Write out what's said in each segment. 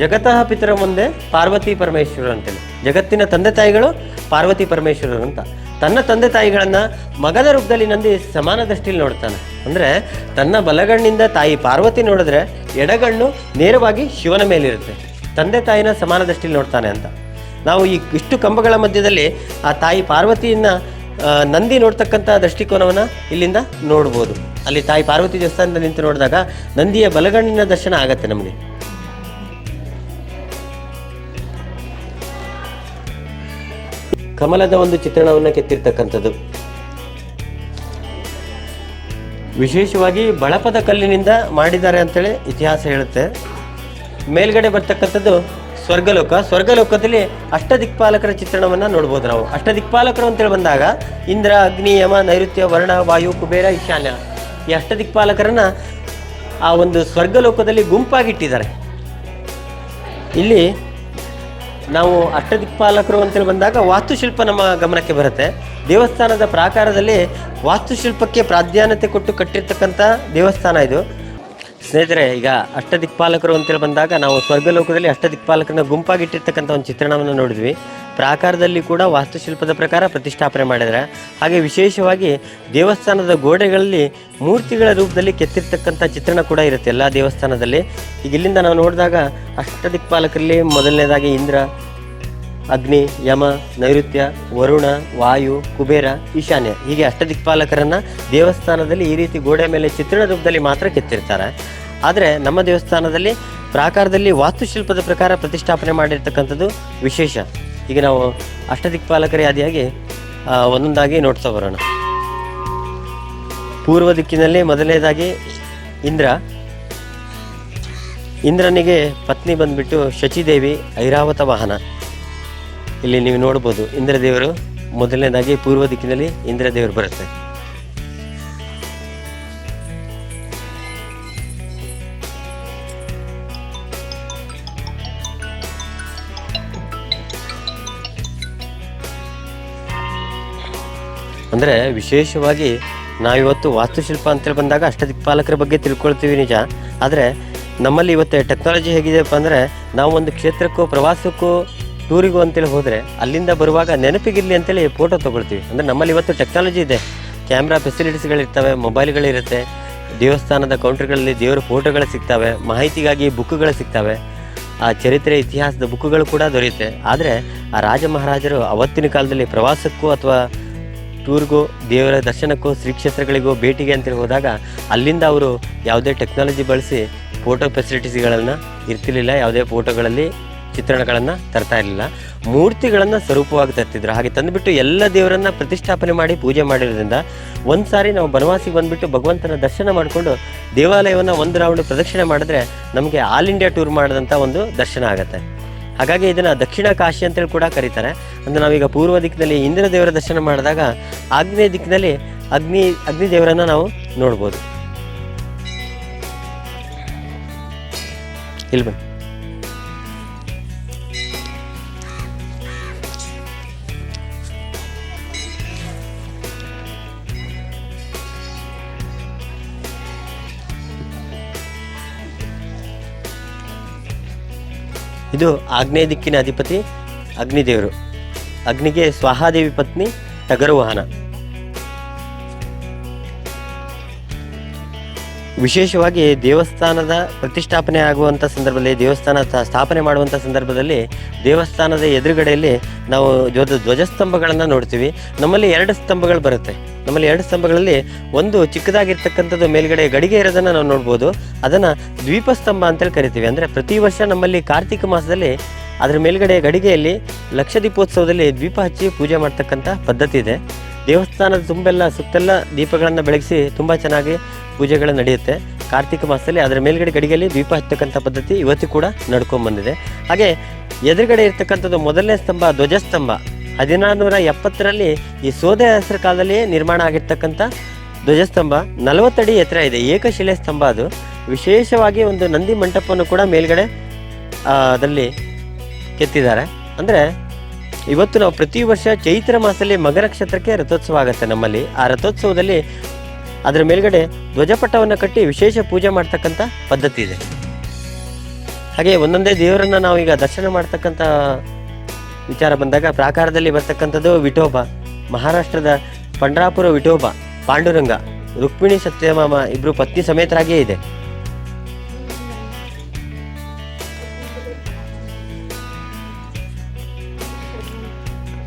ಜಗತಃ ಪಿತರ ಮುಂದೆ ಪಾರ್ವತಿ ಪರಮೇಶ್ವರ ಅಂತೇಳಿ. ಜಗತ್ತಿನ ತಂದೆ ತಾಯಿಗಳು ಪಾರ್ವತಿ ಪರಮೇಶ್ವರರು ಅಂತ. ತನ್ನ ತಂದೆ ತಾಯಿಗಳನ್ನು ಮಗದ ರೂಪದಲ್ಲಿ ನಂದಿ ಸಮಾನ ದೃಷ್ಟಿಯಲ್ಲಿ ನೋಡ್ತಾನೆ. ಅಂದ್ರೆ ತನ್ನ ಬಲಗಣ್ಣಿಂದ ತಾಯಿ ಪಾರ್ವತಿ ನೋಡಿದ್ರೆ ಎಡಗಣ್ಣು ನೇರವಾಗಿ ಶಿವನ ಮೇಲಿರುತ್ತೆ. ತಂದೆ ತಾಯಿನ ಸಮಾನ ದೃಷ್ಟಿಯಲ್ಲಿ ನೋಡ್ತಾನೆ ಅಂತ. ನಾವು ಈ ಇಷ್ಟು ಕಂಬಗಳ ಮಧ್ಯದಲ್ಲಿ ಆ ತಾಯಿ ಪಾರ್ವತಿಯನ್ನ ನಂದಿ ನೋಡ್ತಕ್ಕಂಥ ದೃಷ್ಟಿಕೋನವನ್ನು ಇಲ್ಲಿಂದ ನೋಡ್ಬೋದು. ಅಲ್ಲಿ ತಾಯಿ ಪಾರ್ವತಿ ದೇವಸ್ಥಾನದಲ್ಲಿ ನಿಂತು ನೋಡಿದಾಗ ನಂದಿಯ ಬಲಗಣ್ಣಿನ ದರ್ಶನ ಆಗತ್ತೆ ನಮಗೆ. ಕಮಲದ ಒಂದು ಚಿತ್ರಣವನ್ನು ಕೆತ್ತಿರ್ತಕ್ಕಂಥದ್ದು. ವಿಶೇಷವಾಗಿ ಬಳಪದ ಕಲ್ಲಿನಿಂದ ಮಾಡಿದ್ದಾರೆ ಅಂತೇಳಿ ಇತಿಹಾಸ ಹೇಳುತ್ತೆ. ಮೇಲ್ಗಡೆ ಬರ್ತಕ್ಕಂಥದ್ದು ಸ್ವರ್ಗಲೋಕ. ಸ್ವರ್ಗಲೋಕದಲ್ಲಿ ಅಷ್ಟದಿಕ್ಪಾಲಕರ ಚಿತ್ರಣವನ್ನು ನೋಡ್ಬೋದು ನಾವು. ಅಷ್ಟದಿಕ್ಪಾಲಕರು ಅಂತೇಳಿ ಬಂದಾಗ ಇಂದ್ರ, ಅಗ್ನಿ, ಯಮ, ನೈಋತ್ಯ, ವರ್ಣ, ವಾಯು, ಕುಬೇರ, ಈಶಾನ್ಯ ಈ ಅಷ್ಟದಿಕ್ಪಾಲಕರನ್ನ ಆ ಒಂದು ಸ್ವರ್ಗಲೋಕದಲ್ಲಿ ಗುಂಪಾಗಿಟ್ಟಿದ್ದಾರೆ. ಇಲ್ಲಿ ನಾವು ಅಷ್ಟದಿಕ್ಪಾಲಕರು ಅಂತೇಳಿ ಬಂದಾಗ ವಾಸ್ತುಶಿಲ್ಪ ನಮ್ಮ ಗಮನಕ್ಕೆ ಬರುತ್ತೆ. ದೇವಸ್ಥಾನದ ಪ್ರಾಕಾರದಲ್ಲಿ ವಾಸ್ತುಶಿಲ್ಪಕ್ಕೆ ಪ್ರಾಧಾನ್ಯತೆ ಕೊಟ್ಟು ಕಟ್ಟಿರ್ತಕ್ಕಂಥ ದೇವಸ್ಥಾನ ಇದು. ಸ್ನೇಹಿತರೆ, ಈಗ ಅಷ್ಟದಿಕ್ಪಾಲಕರು ಅಂತೇಳಿ ಬಂದಾಗ ನಾವು ಸ್ವರ್ಗಲೋಕದಲ್ಲಿ ಅಷ್ಟದಿಕ್ಪಾಲಕರನ್ನ ಗುಂಪಾಗಿಟ್ಟಿರ್ತಕ್ಕಂಥ ಒಂದು ಚಿತ್ರಣವನ್ನು ನೋಡಿದ್ವಿ. ಪ್ರಾಕಾರದಲ್ಲಿ ಕೂಡ ವಾಸ್ತುಶಿಲ್ಪದ ಪ್ರಕಾರ ಪ್ರತಿಷ್ಠಾಪನೆ ಮಾಡಿದ್ದಾರೆ. ಹಾಗೆ ವಿಶೇಷವಾಗಿ ದೇವಸ್ಥಾನದ ಗೋಡೆಗಳಲ್ಲಿ ಮೂರ್ತಿಗಳ ರೂಪದಲ್ಲಿ ಕೆತ್ತಿರ್ತಕ್ಕಂಥ ಚಿತ್ರಣ ಕೂಡ ಇರುತ್ತೆ. ಎಲ್ಲ ದೇವಸ್ಥಾನದಲ್ಲಿ. ಈಗ ಇಲ್ಲಿಂದ ನಾವು ನೋಡಿದಾಗ ಅಷ್ಟದಿಕ್ಪಾಲಕರಲ್ಲಿ ಮೊದಲನೇದಾಗಿ ಇಂದ್ರ ಅಗ್ನಿ, ಯಮ, ನೈಋತ್ಯ, ವರುಣ, ವಾಯು, ಕುಬೇರ, ಈಶಾನ್ಯ. ಹೀಗೆ ಅಷ್ಟದಿಕ್ಪಾಲಕರನ್ನ ದೇವಸ್ಥಾನದಲ್ಲಿ ಈ ರೀತಿ ಗೋಡೆ ಮೇಲೆ ಚಿತ್ರಣ ರೂಪದಲ್ಲಿ ಮಾತ್ರ ಕೆತ್ತಿರ್ತಾರೆ. ಆದರೆ ನಮ್ಮ ದೇವಸ್ಥಾನದಲ್ಲಿ ಪ್ರಾಕಾರದಲ್ಲಿ ವಾಸ್ತುಶಿಲ್ಪದ ಪ್ರಕಾರ ಪ್ರತಿಷ್ಠಾಪನೆ ಮಾಡಿರ್ತಕ್ಕಂಥದ್ದು ವಿಶೇಷ. ಈಗ ನಾವು ಅಷ್ಟದಿಕ್ಪಾಲಕರ ಯಾದಿಯಾಗಿ ಒಂದೊಂದಾಗಿ ನೋಡ್ತಾ ಬರೋಣ. ಪೂರ್ವ ದಿಕ್ಕಿನಲ್ಲಿ ಮೊದಲನೇದಾಗಿ ಇಂದ್ರ. ಇಂದ್ರನಿಗೆ ಪತ್ನಿ ಬಂದ್ಬಿಟ್ಟು ಶಚಿದೇವಿ ಐರಾವತ ವಾಹನ. ಇಲ್ಲಿ ನೀವು ನೋಡ್ಬೋದು ಇಂದ್ರದೇವರು ಮೊದಲನೇದಾಗಿ ಪೂರ್ವ ದಿಕ್ಕಿನಲ್ಲಿ ಇಂದ್ರದೇವರು ಬರುತ್ತೆ. ಅಂದರೆ ವಿಶೇಷವಾಗಿ ನಾವಿವತ್ತು ವಾಸ್ತುಶಿಲ್ಪ ಅಂತೇಳಿ ಬಂದಾಗ ಅಷ್ಟದಿಕ್ಪಾಲಕರ ಬಗ್ಗೆ ತಿಳ್ಕೊಳ್ತೀವಿ ನಿಜ. ಆದರೆ ನಮ್ಮಲ್ಲಿ ಇವತ್ತು ಟೆಕ್ನಾಲಜಿ ಹೇಗಿದೆಯಪ್ಪ ಅಂದರೆ ನಾವು ಒಂದು ಕ್ಷೇತ್ರಕ್ಕೂ ಪ್ರವಾಸಕ್ಕೂ ಟೂರಿಗೂ ಅಂತೇಳಿ ಹೋದರೆ ಅಲ್ಲಿಂದ ಬರುವಾಗ ನೆನಪಿಗಿರಲಿ ಅಂತೇಳಿ ಫೋಟೋ ತೊಗೊಳ್ತೀವಿ. ಅಂದರೆ ನಮ್ಮಲ್ಲಿ ಇವತ್ತು ಟೆಕ್ನಾಲಜಿ ಇದೆ. ಕ್ಯಾಮ್ರಾ ಫೆಸಿಲಿಟೀಸ್ಗಳಿರ್ತವೆ ಮೊಬೈಲ್ಗಳಿರುತ್ತೆ ದೇವಸ್ಥಾನದ ಕೌಂಟ್ರ್ಗಳಲ್ಲಿ ದೇವರ ಫೋಟೋಗಳು ಸಿಗ್ತವೆ, ಮಾಹಿತಿಗಾಗಿ ಬುಕ್ಗಳು ಸಿಗ್ತವೆ. ಆ ಚರಿತ್ರೆ, ಇತಿಹಾಸದ ಬುಕ್ಗಳು ಕೂಡ ದೊರೆಯುತ್ತೆ. ಆದರೆ ಆ ರಾಜ ಮಹಾರಾಜರು ಅವತ್ತಿನ ಕಾಲದಲ್ಲಿ ಪ್ರವಾಸಕ್ಕೂ ಅಥವಾ ಟೂರ್ಗೂ ದೇವರ ದರ್ಶನಕ್ಕೂ, ಶ್ರೀ ಕ್ಷೇತ್ರಗಳಿಗೂ ಭೇಟಿಗೆ ಅಂತೇಳಿ ಹೋದಾಗ ಅಲ್ಲಿಂದ ಅವರು ಯಾವುದೇ ಟೆಕ್ನಾಲಜಿ ಬಳಸಿ ಫೋಟೋ ಫೆಸಿಲಿಟೀಸ್ಗಳನ್ನು ಇರ್ತಿರ್ಲಿಲ್ಲ. ಯಾವುದೇ ಫೋಟೋಗಳಲ್ಲಿ ಚಿತ್ರಣಗಳನ್ನು ತರ್ತಾ ಇರಲಿಲ್ಲ. ಮೂರ್ತಿಗಳನ್ನು ಸ್ವರೂಪವಾಗಿ ತರ್ತಿದ್ರು. ಹಾಗೆ ತಂದುಬಿಟ್ಟು ಎಲ್ಲ ದೇವರನ್ನ ಪ್ರತಿಷ್ಠಾಪನೆ ಮಾಡಿ ಪೂಜೆ ಮಾಡಿರೋದ್ರಿಂದ ಒಂದು ಸಾರಿ ನಾವು ಬನವಾಸಿಗೆ ಬಂದುಬಿಟ್ಟು ಭಗವಂತನ ದರ್ಶನ ಮಾಡಿಕೊಂಡು ದೇವಾಲಯವನ್ನು ಒಂದು ರೌಂಡ್ ಪ್ರದಕ್ಷಿಣೆ ಮಾಡಿದ್ರೆ ನಮಗೆ ಆಲ್ ಇಂಡಿಯಾ ಟೂರ್ ಮಾಡಿದಂಥ ಒಂದು ದರ್ಶನ ಆಗುತ್ತೆ. ಹಾಗಾಗಿ ಇದನ್ನು ದಕ್ಷಿಣ ಕಾಶಿ ಅಂತೇಳಿ ಕೂಡ ಕರೀತಾರೆ. ಅಂದರೆ ನಾವೀಗ ಪೂರ್ವ ದಿಕ್ಕಿನಲ್ಲಿ ಇಂದ್ರ ದೇವರ ದರ್ಶನ ಮಾಡಿದಾಗ ಆಗ್ನೇಯ ದಿಕ್ಕಿನಲ್ಲಿ ಅಗ್ನಿ ಅಗ್ನಿ ದೇವರನ್ನು ನಾವು ನೋಡ್ಬೋದು. ಇಲ್ಲಿ ಇದು ಆಗ್ನೇಯ ದಿಕ್ಕಿನ ಅಧಿಪತಿ ಅಗ್ನಿದೇವರು. ಅಗ್ನಿಗೆ ಸ್ವಾಹಾದೇವಿ ಪತ್ನಿ ಟಗರು ವಾಹನ ವಿಶೇಷವಾಗಿ ದೇವಸ್ಥಾನದ ಪ್ರತಿಷ್ಠಾಪನೆ ಆಗುವಂಥ ಸಂದರ್ಭದಲ್ಲಿ, ದೇವಸ್ಥಾನ ಸ್ಥಾಪನೆ ಮಾಡುವಂಥ ಸಂದರ್ಭದಲ್ಲಿ ದೇವಸ್ಥಾನದ ಎದುರುಗಡೆಯಲ್ಲಿ ನಾವು ಧ್ವಜ, ಧ್ವಜಸ್ತಂಭಗಳನ್ನು ನೋಡ್ತೀವಿ. ನಮ್ಮಲ್ಲಿ ಎರಡು ಸ್ತಂಭಗಳು ಬರುತ್ತೆ. ನಮ್ಮಲ್ಲಿ ಎರಡು ಸ್ತಂಭಗಳಲ್ಲಿ ಒಂದು ಚಿಕ್ಕದಾಗಿರ್ತಕ್ಕಂಥದ್ದು ಮೇಲ್ಗಡೆ ಗಡಿಗೆ ಇರೋದನ್ನು ನಾವು ನೋಡ್ಬೋದು. ಅದನ್ನು ದ್ವೀಪಸ್ತಂಭ ಅಂತೇಳಿ ಕರಿತೀವಿ. ಅಂದರೆ ಪ್ರತಿ ವರ್ಷ ನಮ್ಮಲ್ಲಿ ಕಾರ್ತಿಕ ಮಾಸದಲ್ಲಿ ಅದರ ಮೇಲ್ಗಡೆ ಗಡಿಗೆಯಲ್ಲಿ ಲಕ್ಷ ದೀಪೋತ್ಸವದಲ್ಲಿ ದ್ವೀಪ ಹಚ್ಚಿ ಪೂಜೆ ಮಾಡ್ತಕ್ಕಂಥ ಪದ್ಧತಿ ಇದೆ. ದೇವಸ್ಥಾನದ ತುಂಬೆಲ್ಲ ಸುತ್ತೆಲ್ಲ ದೀಪಗಳನ್ನು ಬೆಳಗಿಸಿ ತುಂಬ ಚೆನ್ನಾಗಿ ಪೂಜೆಗಳು ನಡೆಯುತ್ತೆ. ಕಾರ್ತಿಕ ಮಾಸದಲ್ಲಿ ಅದರ ಮೇಲ್ಗಡೆ ಗಡಿಗೆಯಲ್ಲಿ ದ್ವೀಪ ಹಚ್ಚತಕ್ಕಂಥ ಪದ್ಧತಿ ಇವತ್ತು ಕೂಡ ನಡ್ಕೊಂಡ್ ಬಂದಿದೆ ಹಾಗೆ ಎದುರುಗಡೆ ಇರ್ತಕ್ಕಂಥದ್ದು ಮೊದಲನೇ ಸ್ತಂಭ ಧ್ವಜಸ್ತಂಭ. ಹದಿನಾರುನೂರ ಎಪ್ಪತ್ತರಲ್ಲಿ ಈ ಸೋದೆ ಹೆಸರು ಕಾಲದಲ್ಲಿ ನಿರ್ಮಾಣ ಆಗಿರ್ತಕ್ಕಂಥ ಧ್ವಜಸ್ತಂಭ ನಲವತ್ತಡಿ ಎತ್ತರ ಇದೆ. ಏಕಶಿಲೆ ಸ್ತಂಭ ಅದು. ವಿಶೇಷವಾಗಿ ಒಂದು ನಂದಿ ಮಂಟಪವನ್ನು ಕೂಡ ಮೇಲ್ಗಡೆ ಅದರಲ್ಲಿ ಕೆತ್ತಿದ್ದಾರೆ. ಅಂದರೆ ಇವತ್ತು ನಾವು ಪ್ರತಿ ವರ್ಷ ಚೈತ್ರ ಮಾಸದಲ್ಲಿ ಮಕರ ನಕ್ಷತ್ರಕ್ಕೆ ರಥೋತ್ಸವ ಆಗುತ್ತೆ ನಮ್ಮಲ್ಲಿ. ಆ ರಥೋತ್ಸವದಲ್ಲಿ ಅದರ ಮೇಲ್ಗಡೆ ಧ್ವಜಪಟವನ್ನು ಕಟ್ಟಿ ವಿಶೇಷ ಪೂಜೆ ಮಾಡ್ತಕ್ಕಂಥ ಪದ್ಧತಿ ಇದೆ. ಹಾಗೆ ಒಂದೊಂದೇ ದೇವರನ್ನ ನಾವೀಗ ದರ್ಶನ ಮಾಡ್ತಕ್ಕಂಥ ವಿಚಾರ ಬಂದಾಗ ಪ್ರಾಕಾರದಲ್ಲಿ ಬರ್ತಕ್ಕಂಥದ್ದು ವಿಠೋಬ. ಮಹಾರಾಷ್ಟ್ರದ ಪಂಡ್ರಾಪುರ ವಿಠೋಬ, ಪಾಂಡುರಂಗ, ರುಕ್ಮಿಣಿ ಸತ್ಯಮಾಮ ಇಬ್ರು ಪತ್ನಿ ಸಮೇತರಾಗಿಯೇ ಇದೆ.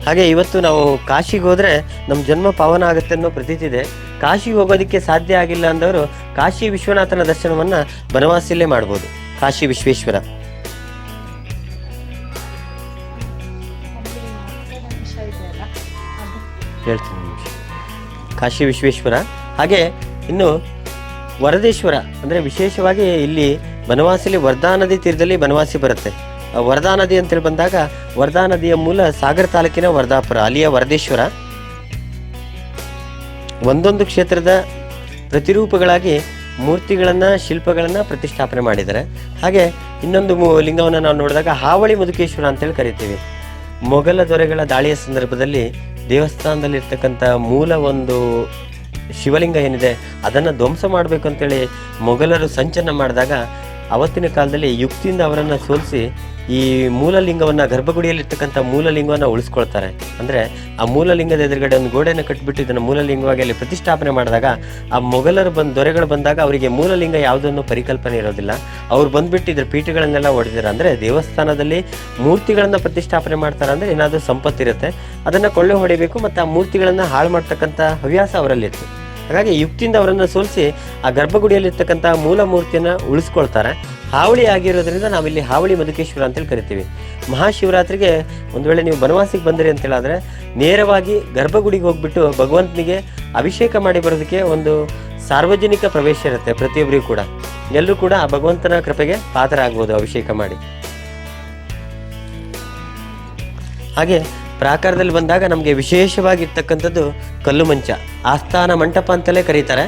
ಹಾಗೆ ಇವತ್ತು ನಾವು ಕಾಶಿಗೆ ಹೋದ್ರೆ ನಮ್ಮ ಜನ್ಮ ಪಾವನ ಆಗುತ್ತೆ ಅನ್ನೋ ಪ್ರತೀತಿ ಇದೆ. ಕಾಶಿಗೆ ಹೋಗೋದಕ್ಕೆ ಸಾಧ್ಯ ಆಗಿಲ್ಲ ಅಂದವರು ಕಾಶಿ ವಿಶ್ವನಾಥನ ದರ್ಶನವನ್ನ ಬನವಾಸಿಯಲ್ಲೇ ಮಾಡ್ಬೋದು. ಕಾಶಿ ವಿಶ್ವೇಶ್ವರ. ಹೇಳ್ತೀನಿ ಕಾಶಿ ವಿಶ್ವೇಶ್ವರ. ಹಾಗೆ ಇನ್ನು ವರದೇಶ್ವರ, ಅಂದರೆ ವಿಶೇಷವಾಗಿ ಇಲ್ಲಿ ಬನವಾಸಿಲಿ ವರ್ಧಾ ನದಿ ತೀರದಲ್ಲಿ ಬನವಾಸಿ ಬರುತ್ತೆ. ಆ ವರ್ಧಾ ನದಿ ಅಂತೇಳಿ ಬಂದಾಗ ವರ್ಧಾ ನದಿಯ ಮೂಲ ಸಾಗರ ತಾಲೂಕಿನ ವರ್ಧಾಪುರ, ಅಲ್ಲಿಯ ವರದೇಶ್ವರ. ಒಂದೊಂದು ಕ್ಷೇತ್ರದ ಪ್ರತಿರೂಪಗಳಾಗಿ ಮೂರ್ತಿಗಳನ್ನು, ಶಿಲ್ಪಗಳನ್ನು ಪ್ರತಿಷ್ಠಾಪನೆ ಮಾಡಿದ್ದಾರೆ. ಹಾಗೆ ಇನ್ನೊಂದು ಲಿಂಗವನ್ನು ನಾವು ನೋಡಿದಾಗ ಹಾವಳಿ ಮುದುಕೇಶ್ವರ ಅಂತೇಳಿ ಕರಿತೀವಿ. ಮೊಘಲ ದೊರೆಗಳ ದಾಳಿಯ ಸಂದರ್ಭದಲ್ಲಿ ದೇವಸ್ಥಾನದಲ್ಲಿರ್ತಕ್ಕಂಥ ಮೂಲ ಒಂದು ಶಿವಲಿಂಗ ಏನಿದೆ, ಅದನ್ನು ಧ್ವಂಸ ಮಾಡಬೇಕು ಅಂತೇಳಿ ಮೊಘಲರು ಸಂಚನ ಮಾಡಿದಾಗ, ಅವತ್ತಿನ ಕಾಲದಲ್ಲಿ ಯುಕ್ತಿಯಿಂದ ಅವರನ್ನು ಸೋಲಿಸಿ ಈ ಮೂಲಲಿಂಗವನ್ನು, ಗರ್ಭಗುಡಿಯಲ್ಲಿರ್ತಕ್ಕಂಥ ಮೂಲಲಿಂಗವನ್ನು ಉಳಿಸ್ಕೊಳ್ತಾರೆ. ಅಂದರೆ ಆ ಮೂಲಲಿಂಗದ ಎದುರುಗಡೆ ಒಂದು ಗೋಡೆಯನ್ನು ಕಟ್ಟಿಬಿಟ್ಟು ಇದನ್ನು ಮೂಲಲಿಂಗವಾಗಿ ಅಲ್ಲಿ ಪ್ರತಿಷ್ಠಾಪನೆ ಮಾಡಿದಾಗ, ಆ ಮೊಘಲರು ಬಂದು, ದೊರೆಗಳು ಬಂದಾಗ ಅವರಿಗೆ ಮೂಲಲಿಂಗ ಯಾವುದನ್ನು ಪರಿಕಲ್ಪನೆ ಇರೋದಿಲ್ಲ. ಅವ್ರು ಬಂದುಬಿಟ್ಟು ಇದ್ರ ಪೀಠಗಳನ್ನೆಲ್ಲ ಹೊಡೆದಿದ್ದಾರೆ ಅಂದರೆ ದೇವಸ್ಥಾನದಲ್ಲಿ ಮೂರ್ತಿಗಳನ್ನು ಪ್ರತಿಷ್ಠಾಪನೆ ಮಾಡ್ತಾರೆ ಅಂದರೆ ಏನಾದರೂ ಸಂಪತ್ತಿರುತ್ತೆ. ಅದನ್ನು ಕೊಳ್ಳೆ ಹೊಡಿಬೇಕು ಮತ್ತು ಆ ಮೂರ್ತಿಗಳನ್ನು ಹಾಳು ಮಾಡ್ತಕ್ಕಂಥ ಹವ್ಯಾಸ ಅವರಲ್ಲಿತ್ತು. ಹಾಗಾಗಿ ಯುಕ್ತಿಯಿಂದ ಅವರನ್ನು ಸೋಲಿಸಿ ಆ ಗರ್ಭಗುಡಿಯಲ್ಲಿರ್ತಕ್ಕಂಥ ಮೂಲ ಮೂರ್ತಿಯನ್ನು ಉಳಿಸ್ಕೊಳ್ತಾರೆ. ಹಾವಳಿ ಆಗಿರೋದ್ರಿಂದ ನಾವಿಲ್ಲಿ ಹಾವಳಿ ಮಧುಕೇಶ್ವರ ಅಂತೇಳಿ ಕರಿತೀವಿ. ಮಹಾಶಿವರಾತ್ರಿಗೆ ಒಂದು ವೇಳೆ ನೀವು ಬನವಾಸಿಗೆ ಬಂದಿರಿ ಅಂತ ಹೇಳಿದ್ರೆ ನೇರವಾಗಿ ಗರ್ಭಗುಡಿಗೆ ಹೋಗ್ಬಿಟ್ಟು ಭಗವಂತನಿಗೆ ಅಭಿಷೇಕ ಮಾಡಿ ಬರೋದಕ್ಕೆ ಒಂದು ಸಾರ್ವಜನಿಕ ಪ್ರವೇಶ ಇರುತ್ತೆ ಪ್ರತಿಯೊಬ್ಬರಿಗೂ ಕೂಡ. ಎಲ್ಲರೂ ಕೂಡ ಆ ಭಗವಂತನ ಕೃಪೆಗೆ ಪಾತ್ರ ಆಗ್ಬೋದು ಅಭಿಷೇಕ ಮಾಡಿ. ಹಾಗೆ ಪ್ರಾಕಾರದಲ್ಲಿ ಬಂದಾಗ ನಮಗೆ ವಿಶೇಷವಾಗಿರ್ತಕ್ಕಂಥದ್ದು ಕಲ್ಲು ಮಂಚ. ಆಸ್ಥಾನ ಮಂಟಪ ಅಂತಲೇ ಕರೀತಾರೆ.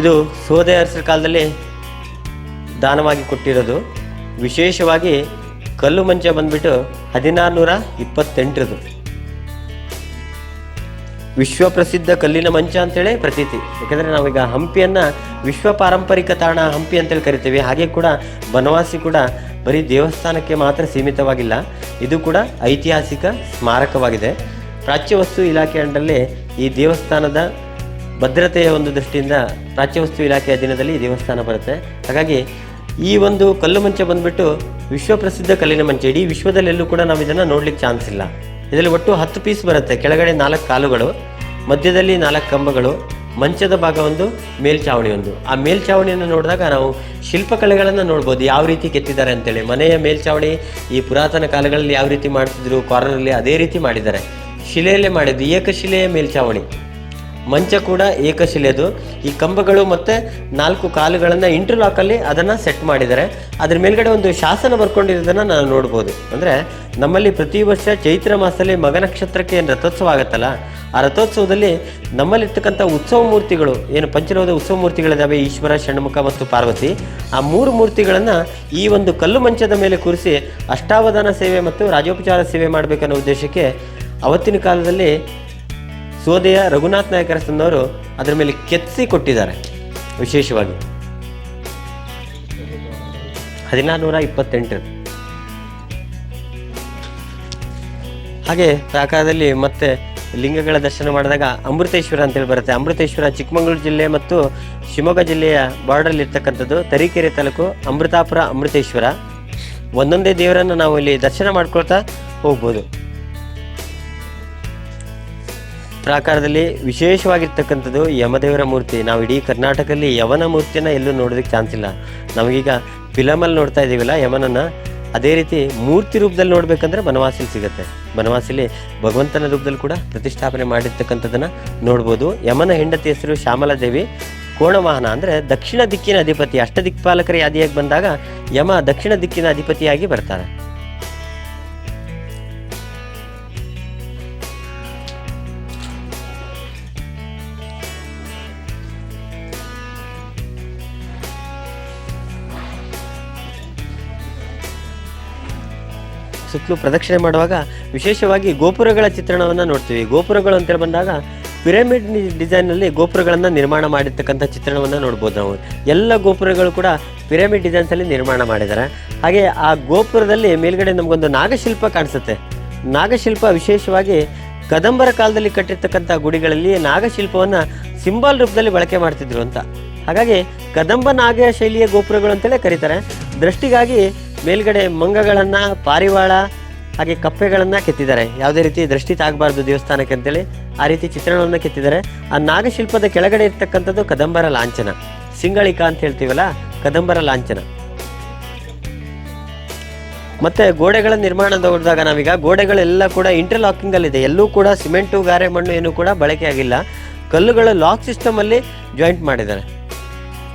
ಇದು ಸೋದೆ ಅರಸರ ಕಾಲದಲ್ಲಿ ದಾನವಾಗಿ ಕೊಟ್ಟಿರೋದು. ವಿಶೇಷವಾಗಿ ಕಲ್ಲು ಮಂಚ ಬಂದ್ಬಿಟ್ಟು ಹದಿನಾರುನೂರ ಇಪ್ಪತ್ತೆಂಟರದು. ವಿಶ್ವ ಪ್ರಸಿದ್ಧ ಕಲ್ಲಿನ ಮಂಚ ಅಂತೇಳಿ ಪ್ರತೀತಿ. ಯಾಕಂದರೆ ನಾವೀಗ ಹಂಪಿಯನ್ನು ವಿಶ್ವ ಪಾರಂಪರಿಕ ತಾಣ ಹಂಪಿ ಅಂತೇಳಿ ಕರಿತೀವಿ. ಹಾಗೆ ಕೂಡ ಬನವಾಸಿ ಕೂಡ ಬರೀ ದೇವಸ್ಥಾನಕ್ಕೆ ಮಾತ್ರ ಸೀಮಿತವಾಗಿಲ್ಲ. ಇದು ಕೂಡ ಐತಿಹಾಸಿಕ ಸ್ಮಾರಕವಾಗಿದೆ. ಪ್ರಾಚ್ಯ ವಸ್ತು ಇಲಾಖೆ ಅಂಡಲ್ಲಿ ಈ ದೇವಸ್ಥಾನದ ಭದ್ರತೆಯ ಒಂದು ದೃಷ್ಟಿಯಿಂದ ಪ್ರಾಚ್ಯ ವಸ್ತು ಇಲಾಖೆಯ ದಿನದಲ್ಲಿ ಈ ದೇವಸ್ಥಾನ ಬರುತ್ತೆ. ಹಾಗಾಗಿ ಈ ಒಂದು ಕಲ್ಲು ಮಂಚ ಬಂದ್ಬಿಟ್ಟು ವಿಶ್ವ ಪ್ರಸಿದ್ಧ ಕಲ್ಲಿನ ಮಂಚ. ಇಡೀ ವಿಶ್ವದಲ್ಲೆಲ್ಲೂ ಕೂಡ ನಾವು ಇದನ್ನು ನೋಡ್ಲಿಕ್ಕೆ ಚಾನ್ಸ್ ಇಲ್ಲ. ಇದರಲ್ಲಿ ಒಟ್ಟು ಹತ್ತು ಪೀಸ್ ಬರುತ್ತೆ. ಕೆಳಗಡೆ ನಾಲ್ಕು ಕಾಲುಗಳು, ಮಧ್ಯದಲ್ಲಿ ನಾಲ್ಕು ಕಂಬಗಳು, ಮಂಚದ ಭಾಗ ಒಂದು, ಮೇಲ್ಚಾವಣಿ ಒಂದು. ಆ ಮೇಲ್ಛಾವಣಿಯನ್ನು ನೋಡಿದಾಗ ನಾವು ಶಿಲ್ಪಕಲೆಗಳನ್ನು ನೋಡ್ಬೋದು. ಯಾವ ರೀತಿ ಕೆತ್ತಿದ್ದಾರೆ ಅಂತೇಳಿ. ಮನೆಯ ಮೇಲ್ಛಾವಣಿ ಈ ಪುರಾತನ ಕಾಲಗಳಲ್ಲಿ ಯಾವ ರೀತಿ ಮಾಡ್ತಿದ್ರು ಕಾರ್ನರಲ್ಲಿ ಅದೇ ರೀತಿ ಮಾಡಿದ್ದಾರೆ. ಶಿಲೆಯಲ್ಲೇ ಮಾಡಿದ್ದು ಏಕಶಿಲೆಯ ಮೇಲ್ಛಾವಣಿ ಮಂಚ ಕೂಡ ಏಕಶಿಲೆದು. ಈ ಕಂಬಗಳು ಮತ್ತು ನಾಲ್ಕು ಕಾಲುಗಳನ್ನು ಇಂಟರ್ಲಾಕಲ್ಲಿ ಅದನ್ನು ಸೆಟ್ ಮಾಡಿದ್ದಾರೆ. ಅದ್ರ ಮೇಲ್ಗಡೆ ಒಂದು ಶಾಸನ ಬರ್ಕೊಂಡಿರೋದನ್ನು ನಾವು ನೋಡ್ಬೋದು. ಅಂದರೆ ನಮ್ಮಲ್ಲಿ ಪ್ರತಿ ವರ್ಷ ಚೈತ್ರ ಮಾಸದಲ್ಲಿ ಮಗ ನಕ್ಷತ್ರಕ್ಕೆ ಏನು ರಥೋತ್ಸವ ಆಗುತ್ತಲ್ಲ? ಆ ರಥೋತ್ಸವದಲ್ಲಿ ನಮ್ಮಲ್ಲಿರ್ತಕ್ಕಂಥ ಉತ್ಸವ ಮೂರ್ತಿಗಳು, ಏನು ಪಂಚಲೋದ ಉತ್ಸವ ಮೂರ್ತಿಗಳಿದ್ದಾವೆ, ಈಶ್ವರ, ಷಣ್ಮುಖ ಮತ್ತು ಪಾರ್ವತಿ, ಆ ಮೂರು ಮೂರ್ತಿಗಳನ್ನು ಈ ಒಂದು ಕಲ್ಲು ಮಂಚದ ಮೇಲೆ ಕೂರಿಸಿ ಅಷ್ಟಾವಧಾನ ಸೇವೆ ಮತ್ತು ರಾಜೋಪಚಾರ ಸೇವೆ ಮಾಡಬೇಕನ್ನೋ ಉದ್ದೇಶಕ್ಕೆ ಅವತ್ತಿನ ಕಾಲದಲ್ಲಿ ಸೋದೆಯ ರಘುನಾಥ್ ನಾಯಕರಸ್ತನವರು ಅದರ ಮೇಲೆ ಕೆತ್ತಿಸಿ ಕೊಟ್ಟಿದ್ದಾರೆ, ವಿಶೇಷವಾಗಿ. ಹದಿನಾರುನೂರ ಇಪ್ಪತ್ತೆಂಟು ಹಾಗೆ ಪ್ರಾಕಾರದಲ್ಲಿ ಮತ್ತೆ ಲಿಂಗಗಳ ದರ್ಶನ ಮಾಡಿದಾಗ ಅಮೃತೇಶ್ವರ ಅಂತೇಳಿ ಬರುತ್ತೆ. ಅಮೃತೇಶ್ವರ ಚಿಕ್ಕಮಗಳೂರು ಜಿಲ್ಲೆ ಮತ್ತು ಶಿವಮೊಗ್ಗ ಜಿಲ್ಲೆಯ ಬಾರ್ಡರ್ ಇರ್ತಕ್ಕಂಥದ್ದು ತರೀಕೆರೆ ತಾಲೂಕು ಅಮೃತಾಪುರ ಅಮೃತೇಶ್ವರ. ಒಂದೊಂದೇ ದೇವರನ್ನು ನಾವು ಇಲ್ಲಿ ದರ್ಶನ ಮಾಡ್ಕೊಳ್ತಾ ಹೋಗ್ಬೋದು. ಪ್ರಾಕಾರದಲ್ಲಿ ವಿಶೇಷವಾಗಿರ್ತಕ್ಕಂಥದ್ದು ಯಮದೇವರ ಮೂರ್ತಿ. ನಾವು ಇಡೀ ಕರ್ನಾಟಕದಲ್ಲಿ ಯವನ ಮೂರ್ತಿಯನ್ನು ಎಲ್ಲೂ ನೋಡೋದಕ್ಕೆ ಚಾನ್ಸ್ ಇಲ್ಲ. ನಮಗೀಗ ಫಿಲಮಲ್ಲಿ ನೋಡ್ತಾ ಇದ್ದೀವಲ್ಲ ಯಮನನ್ನು, ಅದೇ ರೀತಿ ಮೂರ್ತಿ ರೂಪದಲ್ಲಿ ನೋಡಬೇಕಂದ್ರೆ ಬನವಾಸಿಲಿ ಸಿಗುತ್ತೆ. ಬನವಾಸಿಲಿ ಭಗವಂತನ ರೂಪದಲ್ಲಿ ಕೂಡ ಪ್ರತಿಷ್ಠಾಪನೆ ಮಾಡಿರ್ತಕ್ಕಂಥದ್ದನ್ನು ನೋಡ್ಬೋದು. ಯಮನ ಹೆಂಡತಿ ಹೆಸರು ಶ್ಯಾಮಲಾದೇವಿ. ಕೋಣವಾಹನ ಅಂದರೆ ದಕ್ಷಿಣ ದಿಕ್ಕಿನ ಅಧಿಪತಿ. ಅಷ್ಟ ದಿಕ್ಪಾಲಕರ ಯಾದಿಯಾಗಿ ಬಂದಾಗ ಯಮ ದಕ್ಷಿಣ ದಿಕ್ಕಿನ ಅಧಿಪತಿಯಾಗಿ ಬರ್ತಾರೆ ಸುತ್ತಲೂ ಪ್ರದಕ್ಷಿಣೆ ಮಾಡುವಾಗ ವಿಶೇಷವಾಗಿ ಗೋಪುರಗಳ ಚಿತ್ರಣವನ್ನು ನೋಡ್ತೀವಿ. ಗೋಪುರಗಳು ಅಂತೇಳಿ ಬಂದಾಗ ಪಿರಮಿಡ್ ಡಿಸೈನಲ್ಲಿ ಗೋಪುರಗಳನ್ನು ನಿರ್ಮಾಣ ಮಾಡಿರ್ತಕ್ಕಂಥ ಚಿತ್ರಣವನ್ನು ನೋಡ್ಬೋದು ನಾವು. ಎಲ್ಲ ಗೋಪುರಗಳು ಕೂಡ ಪಿರಮಿಡ್ ಡಿಸೈನ್ಸಲ್ಲಿ ನಿರ್ಮಾಣ ಮಾಡಿದ್ದಾರೆ. ಹಾಗೆ ಆ ಗೋಪುರದಲ್ಲಿ ಮೇಲ್ಗಡೆ ನಮಗೊಂದು ನಾಗಶಿಲ್ಪ ಕಾಣಿಸುತ್ತೆ. ನಾಗಶಿಲ್ಪ ವಿಶೇಷವಾಗಿ ಕದಂಬರ ಕಾಲದಲ್ಲಿ ಕಟ್ಟಿರ್ತಕ್ಕಂಥ ಗುಡಿಗಳಲ್ಲಿ ನಾಗಶಿಲ್ಪವನ್ನು ಸಿಂಬಲ್ ರೂಪದಲ್ಲಿ ಬಳಕೆ ಮಾಡ್ತಿದ್ರು ಅಂತ. ಹಾಗಾಗಿ ಕದಂಬ ನಾಗ ಶೈಲಿಯ ಗೋಪುರಗಳು ಅಂತಲೇ ಕರೀತಾರೆ. ದೃಷ್ಟಿಗಾಗಿ ಮೇಲ್ಗಡೆ ಮಂಗಗಳನ್ನು, ಪಾರಿವಾಳ, ಹಾಗೆ ಕಪ್ಪೆಗಳನ್ನು ಕೆತ್ತಿದ್ದಾರೆ. ಯಾವುದೇ ರೀತಿ ದೃಷ್ಟಿ ತಾಗಬಾರ್ದು ದೇವಸ್ಥಾನಕ್ಕೆ ಅಂತೇಳಿ ಆ ರೀತಿ ಚಿತ್ರಣವನ್ನು ಕೆತ್ತಿದ್ದಾರೆ. ಆ ನಾಗಶಿಲ್ಪದ ಕೆಳಗಡೆ ಇರ್ತಕ್ಕಂಥದ್ದು ಕದಂಬರ ಲಾಂಛನ. ಸಿಂಗಳಿಕ ಅಂತ ಹೇಳ್ತೀವಲ್ಲ, ಕದಂಬರ ಲಾಂಛನ. ಮತ್ತೆ ಗೋಡೆಗಳ ನಿರ್ಮಾಣ ನೋಡಿದಾಗ ನಾವೀಗ ಗೋಡೆಗಳೆಲ್ಲ ಕೂಡ ಇಂಟರ್ಲಾಕಿಂಗ್ ಅಲ್ಲಿ ಇದೆ ಎಲ್ಲೂ ಕೂಡ ಸಿಮೆಂಟು, ಗಾರೆ ಮಣ್ಣು ಏನು ಕೂಡ ಬಳಕೆ ಆಗಿಲ್ಲ. ಕಲ್ಲುಗಳ ಲಾಕ್ ಸಿಸ್ಟಮ್ ಅಲ್ಲಿ ಜಾಯಿಂಟ್ ಮಾಡಿದ್ದಾರೆ.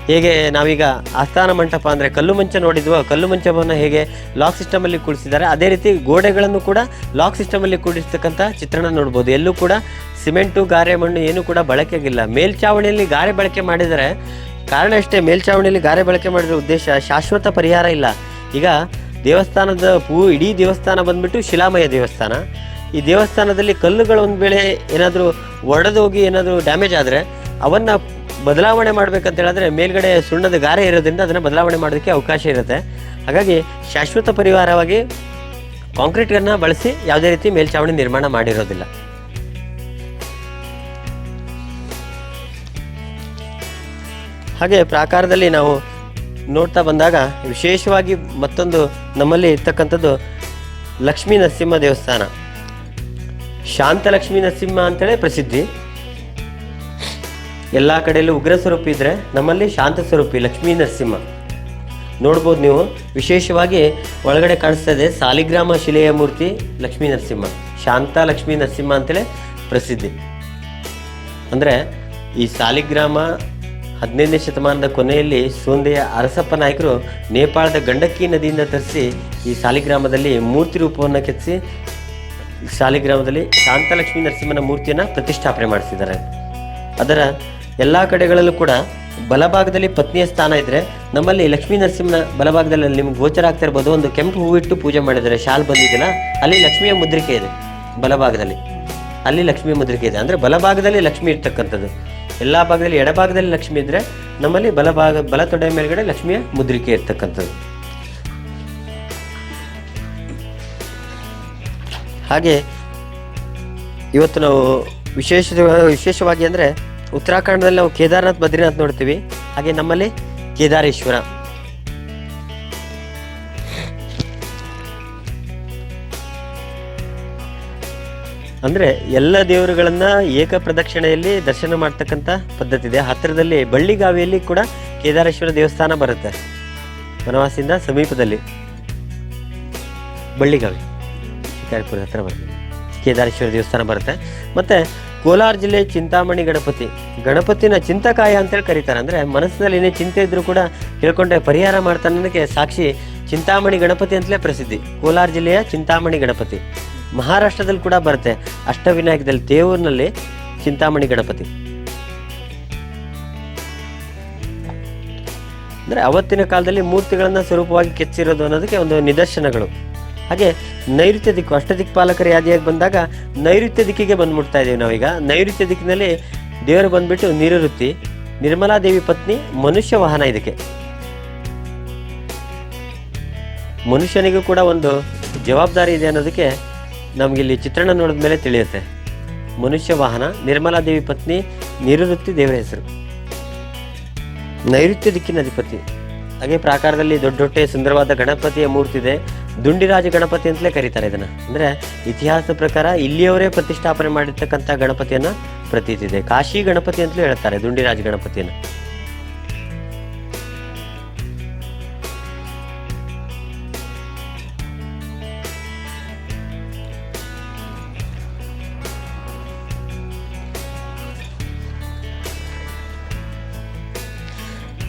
ಹೇಗೆ ನಾವೀಗ ಆಸ್ಥಾನ ಮಂಟಪ ಅಂದರೆ ಕಲ್ಲು ಮಂಚ ನೋಡಿದ್ವೋ, ಕಲ್ಲು ಮಂಚವನ್ನು ಹೇಗೆ ಲಾಕ್ ಸಿಸ್ಟಮಲ್ಲಿ ಕೂಡಿಸಿದ್ದಾರೆ, ಅದೇ ರೀತಿ ಗೋಡೆಗಳನ್ನು ಕೂಡ ಲಾಕ್ ಸಿಸ್ಟಮಲ್ಲಿ ಕೂಡಿಸ್ತಕ್ಕಂಥ ಚಿತ್ರಣ ನೋಡ್ಬೋದು. ಎಲ್ಲೂ ಕೂಡ ಸಿಮೆಂಟು, ಗಾರೆ, ಮಣ್ಣು ಏನೂ ಕೂಡ ಬಳಕೆಗಿಲ್ಲ. ಮೇಲ್ಚಾವಣಿಯಲ್ಲಿ ಗಾರೆ ಬಳಕೆ ಮಾಡಿದರೆ, ಕಾರಣ ಅಷ್ಟೇ ಮೇಲ್ಚಾವಣಿಯಲ್ಲಿ ಗಾರೆ ಬಳಕೆ ಮಾಡಿದ ಉದ್ದೇಶ ಶಾಶ್ವತ ಪರಿಹಾರ ಇಲ್ಲ. ಈಗ ದೇವಸ್ಥಾನದ ಪೂ, ಇಡೀ ದೇವಸ್ಥಾನ ಬಂದ್ಬಿಟ್ಟು ಶಿಲಾಮಯ ದೇವಸ್ಥಾನ. ಈ ದೇವಸ್ಥಾನದಲ್ಲಿ ಕಲ್ಲುಗಳು ಒಂದು ವೇಳೆ ಏನಾದರೂ ಒಡೆದೋಗಿ ಏನಾದರೂ ಡ್ಯಾಮೇಜ್ ಆದರೆ, ಅವನ್ನು ಬದಲಾವಣೆ ಮಾಡ್ಬೇಕಂತ ಹೇಳಿದ್ರೆ ಮೇಲ್ಗಡೆ ಸುಣ್ಣದ ಗಾರೆ ಇರೋದ್ರಿಂದ ಅದನ್ನು ಬದಲಾವಣೆ ಮಾಡೋದಕ್ಕೆ ಅವಕಾಶ ಇರುತ್ತೆ. ಹಾಗಾಗಿ ಶಾಶ್ವತ ಪರಿವಾರವಾಗಿ ಕಾಂಕ್ರೀಟ್ಗಳನ್ನು ಬಳಸಿ ಯಾವುದೇ ರೀತಿ ಮೇಲ್ಚಾವಣಿ ನಿರ್ಮಾಣ ಮಾಡಿರೋದಿಲ್ಲ. ಹಾಗೆ ಪ್ರಾಕಾರದಲ್ಲಿ ನಾವು ನೋಡ್ತಾ ಬಂದಾಗ ವಿಶೇಷವಾಗಿ ಮತ್ತೊಂದು ನಮ್ಮಲ್ಲಿ ಇರ್ತಕ್ಕಂಥದ್ದು ಲಕ್ಷ್ಮೀ ನರಸಿಂಹ ದೇವಸ್ಥಾನ. ಶಾಂತಲಕ್ಷ್ಮೀ ನರಸಿಂಹ ಅಂತೇಳಿ ಪ್ರಸಿದ್ಧಿ. ಎಲ್ಲ ಕಡೆಯಲ್ಲೂ ಉಗ್ರ ಸ್ವರೂಪ ಇದ್ರೆ ನಮ್ಮಲ್ಲಿ ಶಾಂತ ಸ್ವರೂಪಿ ಲಕ್ಷ್ಮೀ ನರಸಿಂಹ. ನೋಡ್ಬೋದು ನೀವು, ವಿಶೇಷವಾಗಿ ಒಳಗಡೆ ಕಾಣಿಸ್ತಾ ಇದೆ ಸಾಲಿಗ್ರಾಮ ಶಿಲೆಯ ಮೂರ್ತಿ ಲಕ್ಷ್ಮೀ ನರಸಿಂಹ. ಶಾಂತ ಲಕ್ಷ್ಮೀ ನರಸಿಂಹ ಅಂತೇಳಿ ಪ್ರಸಿದ್ಧಿ. ಅಂದರೆ ಈ ಸಾಲಿಗ್ರಾಮ ಹದಿನೈದನೇ ಶತಮಾನದ ಕೊನೆಯಲ್ಲಿ ಸೋಂದೆಯ ಅರಸಪ್ಪ ನಾಯಕರು ನೇಪಾಳದ ಗಂಡಕ್ಕಿ ನದಿಯಿಂದ ತರಿಸಿ ಈ ಸಾಲಿಗ್ರಾಮದಲ್ಲಿ ಮೂರ್ತಿ ರೂಪವನ್ನು ಕೆತ್ತಿಸಿ ಶಾಲಿಗ್ರಾಮದಲ್ಲಿ ಶಾಂತಲಕ್ಷ್ಮೀ ನರಸಿಂಹನ ಮೂರ್ತಿಯನ್ನು ಪ್ರತಿಷ್ಠಾಪನೆ ಮಾಡಿಸಿದ್ದಾರೆ. ಅದರ ಎಲ್ಲ ಕಡೆಗಳಲ್ಲೂ ಕೂಡ ಬಲಭಾಗದಲ್ಲಿ ಪತ್ನಿಯ ಸ್ಥಾನ ಇದ್ದರೆ ನಮ್ಮಲ್ಲಿ ಲಕ್ಷ್ಮೀ ನರಸಿಂಹನ ಬಲಭಾಗದಲ್ಲಿ ನಿಮ್ಗೆ ಗೋಚರ ಆಗ್ತಾ ಇರ್ಬೋದು. ಒಂದು ಕೆಂಪು ಹೂವಿಟ್ಟು ಪೂಜೆ ಮಾಡಿದರೆ ಶಾಲ್ ಬಂದಿದೆಯಲ್ಲ, ಅಲ್ಲಿ ಲಕ್ಷ್ಮಿಯ ಮುದ್ರಿಕೆ ಇದೆ ಬಲಭಾಗದಲ್ಲಿ. ಅಲ್ಲಿ ಲಕ್ಷ್ಮಿ ಮುದ್ರಿಕೆ ಇದೆ. ಅಂದರೆ ಬಲಭಾಗದಲ್ಲಿ ಲಕ್ಷ್ಮಿ ಇರ್ತಕ್ಕಂಥದ್ದು. ಎಲ್ಲ ಭಾಗದಲ್ಲಿ ಎಡಭಾಗದಲ್ಲಿ ಲಕ್ಷ್ಮಿ ಇದ್ದರೆ ನಮ್ಮಲ್ಲಿ ಬಲಭಾಗ, ಬಲ ತೊಡೆ ಮೇಲ್ಗಡೆ ಲಕ್ಷ್ಮಿಯ ಮುದ್ರಿಕೆ ಇರ್ತಕ್ಕಂಥದ್ದು. ಹಾಗೆ ಇವತ್ತು ನಾವು ವಿಶೇಷ, ವಿಶೇಷವಾಗಿ ಅಂದರೆ ಉತ್ತರಾಖಂಡದಲ್ಲಿ ನಾವು ಕೇದಾರನಾಥ್, ಬದ್ರಿನಾಥ್ ನೋಡ್ತೀವಿ. ಹಾಗೆ ನಮ್ಮಲ್ಲಿ ಕೇದಾರೇಶ್ವರ. ಅಂದರೆ ಎಲ್ಲ ದೇವರುಗಳನ್ನ ಏಕ ಪ್ರದಕ್ಷಿಣೆಯಲ್ಲಿ ದರ್ಶನ ಮಾಡ್ತಕ್ಕಂಥ ಪದ್ಧತಿ ಇದೆ. ಹತ್ತಿರದಲ್ಲಿ ಬಳ್ಳಿಗಾವಿಯಲ್ಲಿ ಕೂಡ ಕೇದಾರೇಶ್ವರ ದೇವಸ್ಥಾನ ಬರುತ್ತೆ. ವನವಾಸಿಯಿಂದ ಸಮೀಪದಲ್ಲಿ. ಬಳ್ಳಿಗಾವಿ. ಶಿಕಾರಿಪುರ ಹತ್ರ ಬರುತ್ತೆ. ಕೇದಾರೇಶ್ವರ ದೇವಸ್ಥಾನ ಬರುತ್ತೆ. ಮತ್ತು ಕೋಲಾರ ಜಿಲ್ಲೆ ಚಿಂತಾಮಣಿ ಗಣಪತಿ. ಗಣಪತಿನ ಚಿಂತಕಾಯ ಅಂತೇಳಿ ಕರೀತಾರೆ. ಅಂದರೆ ಮನಸ್ಸಿನಲ್ಲಿ ಏನೇ ಚಿಂತೆ ಇದ್ದರೂ ಕೂಡ ಹೇಳ್ಕೊಂಡೆ ಪರಿಹಾರ ಮಾಡ್ತಾನೆ ಅನ್ನೋದಕ್ಕೆ ಸಾಕ್ಷಿ ಚಿಂತಾಮಣಿ ಗಣಪತಿ ಅಂತಲೇ ಪ್ರಸಿದ್ಧಿ. ಕೋಲಾರ ಜಿಲ್ಲೆಯ ಚಿಂತಾಮಣಿ ಗಣಪತಿ. ಮಹಾರಾಷ್ಟ್ರದಲ್ಲಿ ಕೂಡ ಬರುತ್ತೆ. ಅಷ್ಟವಿನಾಯಕದಲ್ಲಿ ದೇವೂರಿನಲ್ಲಿ ಚಿಂತಾಮಣಿ ಗಣಪತಿ. ಅಂದರೆ ಅವತ್ತಿನ ಕಾಲದಲ್ಲಿ ಮೂರ್ತಿಗಳನ್ನು ಸ್ವರೂಪವಾಗಿ ಕೆಚ್ಚಿರೋದು ಅನ್ನೋದಕ್ಕೆ ಒಂದು ನಿದರ್ಶನಗಳು. ಹಾಗೆ ನೈಋತ್ಯ ದಿಕ್ಕು ಅಷ್ಟದಿಕ್ಪಾಲಕರ ಯಾದಿಯಾಗಿ ಬಂದಾಗ ನೈಋತ್ಯ ದಿಕ್ಕಿಗೆ ಬಂದ್ಬಿಡ್ತಾ ಇದ್ದೀವಿ ನಾವೀಗ. ನೈಋತ್ಯ ದಿಕ್ಕಿನಲ್ಲಿ ದೇವರು ಬಂದ್ಬಿಟ್ಟು ನಿರವೃತ್ತಿ, ನಿರ್ಮಲಾ ದೇವಿ ಪತ್ನಿ, ಮನುಷ್ಯ ವಾಹನ ಇದಕ್ಕೆ. ಮನುಷ್ಯನಿಗೂ ಕೂಡ ಒಂದು ಜವಾಬ್ದಾರಿ ಇದೆ ಅನ್ನೋದಕ್ಕೆ ನಮಗಿಲ್ಲಿ ಚಿತ್ರಣ ನೋಡಿದ ಮೇಲೆ ತಿಳಿಯುತ್ತೆ. ಮನುಷ್ಯ ವಾಹನ, ನಿರ್ಮಲಾ ದೇವಿ ಪತ್ನಿ, ನಿರವೃತ್ತಿ ದೇವರ ಹೆಸರು. ನೈಋತ್ಯ ದಿಕ್ಕಿನ ಅಧಿಪತಿ. ಹಾಗೆ ಪ್ರಾಕಾರದಲ್ಲಿ ದೊಡ್ಡ ದೊಡ್ಡ ಸುಂದರವಾದ ಗಣಪತಿಯ ಮೂರ್ತಿ ಇದೆ. ದುಂಡಿರಾಜ ಗಣಪತಿ ಅಂತಲೇ ಕರೀತಾರೆ ಇದನ್ನ. ಅಂದ್ರೆ ಇತಿಹಾಸದ ಪ್ರಕಾರ ಇಲ್ಲಿಯವರೇ ಪ್ರತಿಷ್ಠಾಪನೆ ಮಾಡಿರ್ತಕ್ಕಂಥ ಗಣಪತಿಯನ್ನ ಪ್ರತೀತಿದೆ. ಕಾಶಿ ಗಣಪತಿ ಅಂತಲೂ ಹೇಳ್ತಾರೆ ದುಂಡಿರಾಜ ಗಣಪತಿಯನ್ನು.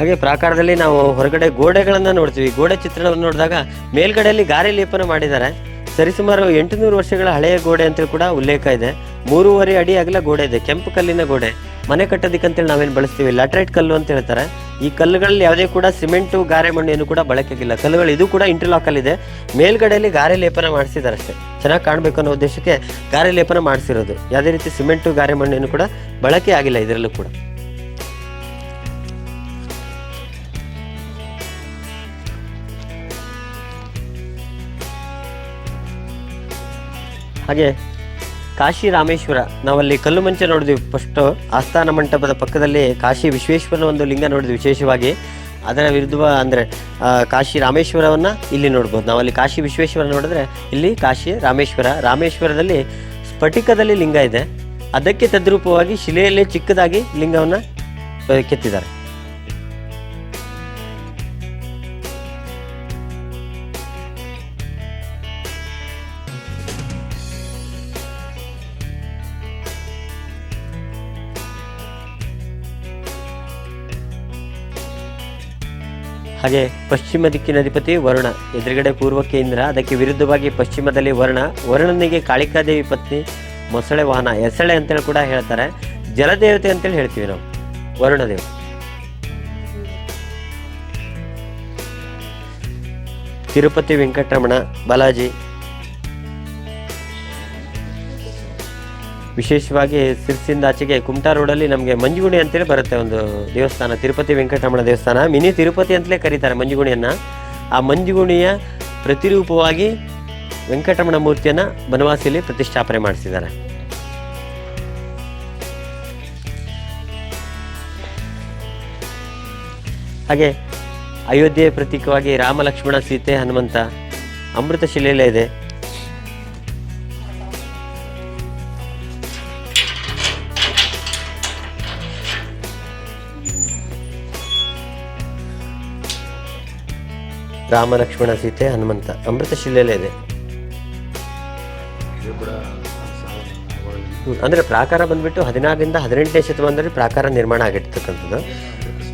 ಹಾಗೆ ಪ್ರಾಕಾರದಲ್ಲಿ ನಾವು ಹೊರಗಡೆ ಗೋಡೆಗಳನ್ನು ನೋಡ್ತೀವಿ. ಗೋಡೆ ಚಿತ್ರಣವನ್ನು ನೋಡಿದಾಗ ಮೇಲ್ಗಡೆಯಲ್ಲಿ ಗಾರೆ ಲೇಪನ ಮಾಡಿದ್ದಾರೆ. ಸರಿಸುಮಾರು ಎಂಟುನೂರು ವರ್ಷಗಳ ಹಳೆಯ ಗೋಡೆ ಅಂತ ಕೂಡ ಉಲ್ಲೇಖ ಇದೆ. ಮೂರುವರೆ ಅಡಿ ಅಗಲ ಗೋಡೆ ಇದೆ. ಕೆಂಪು ಕಲ್ಲಿನ ಗೋಡೆ. ಮನೆ ಕಟ್ಟೋದಕ್ಕಂತೇಳಿ ನಾವೇನು ಬಳಸ್ತೀವಿ? ಲ್ಯಾಟ್ರೈಟ್ ಕಲ್ಲು ಅಂತ ಹೇಳ್ತಾರೆ. ಈ ಕಲ್ಲುಗಳಲ್ಲಿ ಯಾವುದೇ ಕೂಡ ಸಿಮೆಂಟು, ಗಾರೆ ಮಣ್ಣು ಏನು ಕೂಡ ಬಳಕೆಗಿಲ್ಲ. ಕಲ್ಲುಗಳು ಇದು ಕೂಡ ಇಂಟರ್ಲಾಕಲ್ಲಿದೆ ಮೇಲ್ಗಡೆಯಲ್ಲಿ ಗಾರೆ ಲೇಪನ ಮಾಡಿಸಿದ್ದಾರೆ ಅಷ್ಟೇ. ಚೆನ್ನಾಗಿ ಕಾಣಬೇಕು ಅನ್ನೋ ಉದ್ದೇಶಕ್ಕೆ ಗಾರೆ ಲೇಪನ ಮಾಡಿಸಿರೋದು. ಯಾವುದೇ ರೀತಿ ಸಿಮೆಂಟು, ಗಾರೆ ಮಣ್ಣು ಕೂಡ ಬಳಕೆ ಆಗಿಲ್ಲ ಇದರಲ್ಲೂ ಕೂಡ. ಹಾಗೆ ಕಾಶಿ ರಾಮೇಶ್ವರ, ನಾವಲ್ಲಿ ಕಲ್ಲು ಮಂಚ ನೋಡಿದ್ವಿ. ಫಸ್ಟ್ ಆಸ್ಥಾನ ಮಂಟಪದ ಪಕ್ಕದಲ್ಲಿ ಕಾಶಿ ವಿಶ್ವೇಶ್ವರನ ಒಂದು ಲಿಂಗ ನೋಡಿದ್ವಿ ವಿಶೇಷವಾಗಿ. ಅದರ ವಿರುದ್ಧ ಅಂದರೆ ಕಾಶಿ ರಾಮೇಶ್ವರವನ್ನು ಇಲ್ಲಿ ನೋಡ್ಬೋದು. ನಾವಲ್ಲಿ ಕಾಶಿ ವಿಶ್ವೇಶ್ವರ ನೋಡಿದ್ರೆ ಇಲ್ಲಿ ಕಾಶಿ ರಾಮೇಶ್ವರ, ರಾಮೇಶ್ವರದಲ್ಲಿ ಸ್ಫಟಿಕದಲ್ಲಿ ಲಿಂಗ ಇದೆ. ಅದಕ್ಕೆ ತದ್ರೂಪವಾಗಿ ಶಿಲೆಯಲ್ಲೇ ಚಿಕ್ಕದಾಗಿ ಲಿಂಗವನ್ನು ಕೆತ್ತಿದ್ದಾರೆ. ಹಾಗೆ ಪಶ್ಚಿಮ ದಿಕ್ಕಿನ ಅಧಿಪತಿ ವರುಣ, ಎದುರುಗಡೆ ಪೂರ್ವಕ್ಕೆ ಇಂದ್ರ, ಅದಕ್ಕೆ ವಿರುದ್ಧವಾಗಿ ಪಶ್ಚಿಮದಲ್ಲಿ ವರುಣ, ವರುಣನಿಗೆ ಕಾಳಿಕಾದೇವಿ ಪತ್ನಿ ಮೊಸಳೆ ವಾಹನ ಎಸಳೆ ಅಂತೇಳಿ ಕೂಡ ಹೇಳ್ತಾರೆ, ಜಲದೇವತೆ ಅಂತೇಳಿ ಹೇಳ್ತೀವಿ ನಾವು, ವರುಣದೇವ. ತಿರುಪತಿ ವೆಂಕಟರಮಣ, ಬಾಲಾಜಿ ವಿಶೇಷವಾಗಿ ಸಿರ್ಸಿಂದ ಆಚೆಗೆ ಕುಮಟಾ ರೋಡಲ್ಲಿ ನಮಗೆ ಮಂಜುಗುಣಿ ಅಂತೇಳಿ ಬರುತ್ತೆ ಒಂದು ದೇವಸ್ಥಾನ. ತಿರುಪತಿ ವೆಂಕಟರಮಣ ದೇವಸ್ಥಾನ. ಮಿನಿ ತಿರುಪತಿ ಅಂತಲೇ ಕರೀತಾರೆ ಮಂಜುಗುಣಿಯನ್ನು. ಆ ಮಂಜುಗುಣಿಯ ಪ್ರತಿರೂಪವಾಗಿ ವೆಂಕಟರಮಣ ಮೂರ್ತಿಯನ್ನು ಬನವಾಸಿಯಲ್ಲಿ ಪ್ರತಿಷ್ಠಾಪನೆ ಮಾಡಿಸಿದ್ದಾರೆ. ಹಾಗೆ ಅಯೋಧ್ಯೆ ಪ್ರತೀಕವಾಗಿ ರಾಮ ಲಕ್ಷ್ಮಣ ಸೀತೆ ಹನುಮಂತ ಅಮೃತ ಶಿಲೆಯಲ್ಲೇ ಇದೆ. ರಾಮ ಲಕ್ಷ್ಮಣ ಸೀತೆ ಹನುಮಂತ. ಅಮೃತ ಶಿಲೆಯಲ್ಲೇ ಇದೆ. ಅಂದರೆ ಪ್ರಾಕಾರ ಬಂದ್ಬಿಟ್ಟು ಹದಿನಾರರಿಂದ ಹದಿನೆಂಟನೇ ಶತಮಾನದಲ್ಲಿ ಪ್ರಾಕಾರ ನಿರ್ಮಾಣ ಆಗಿರ್ತಕ್ಕಂಥದ್ದು.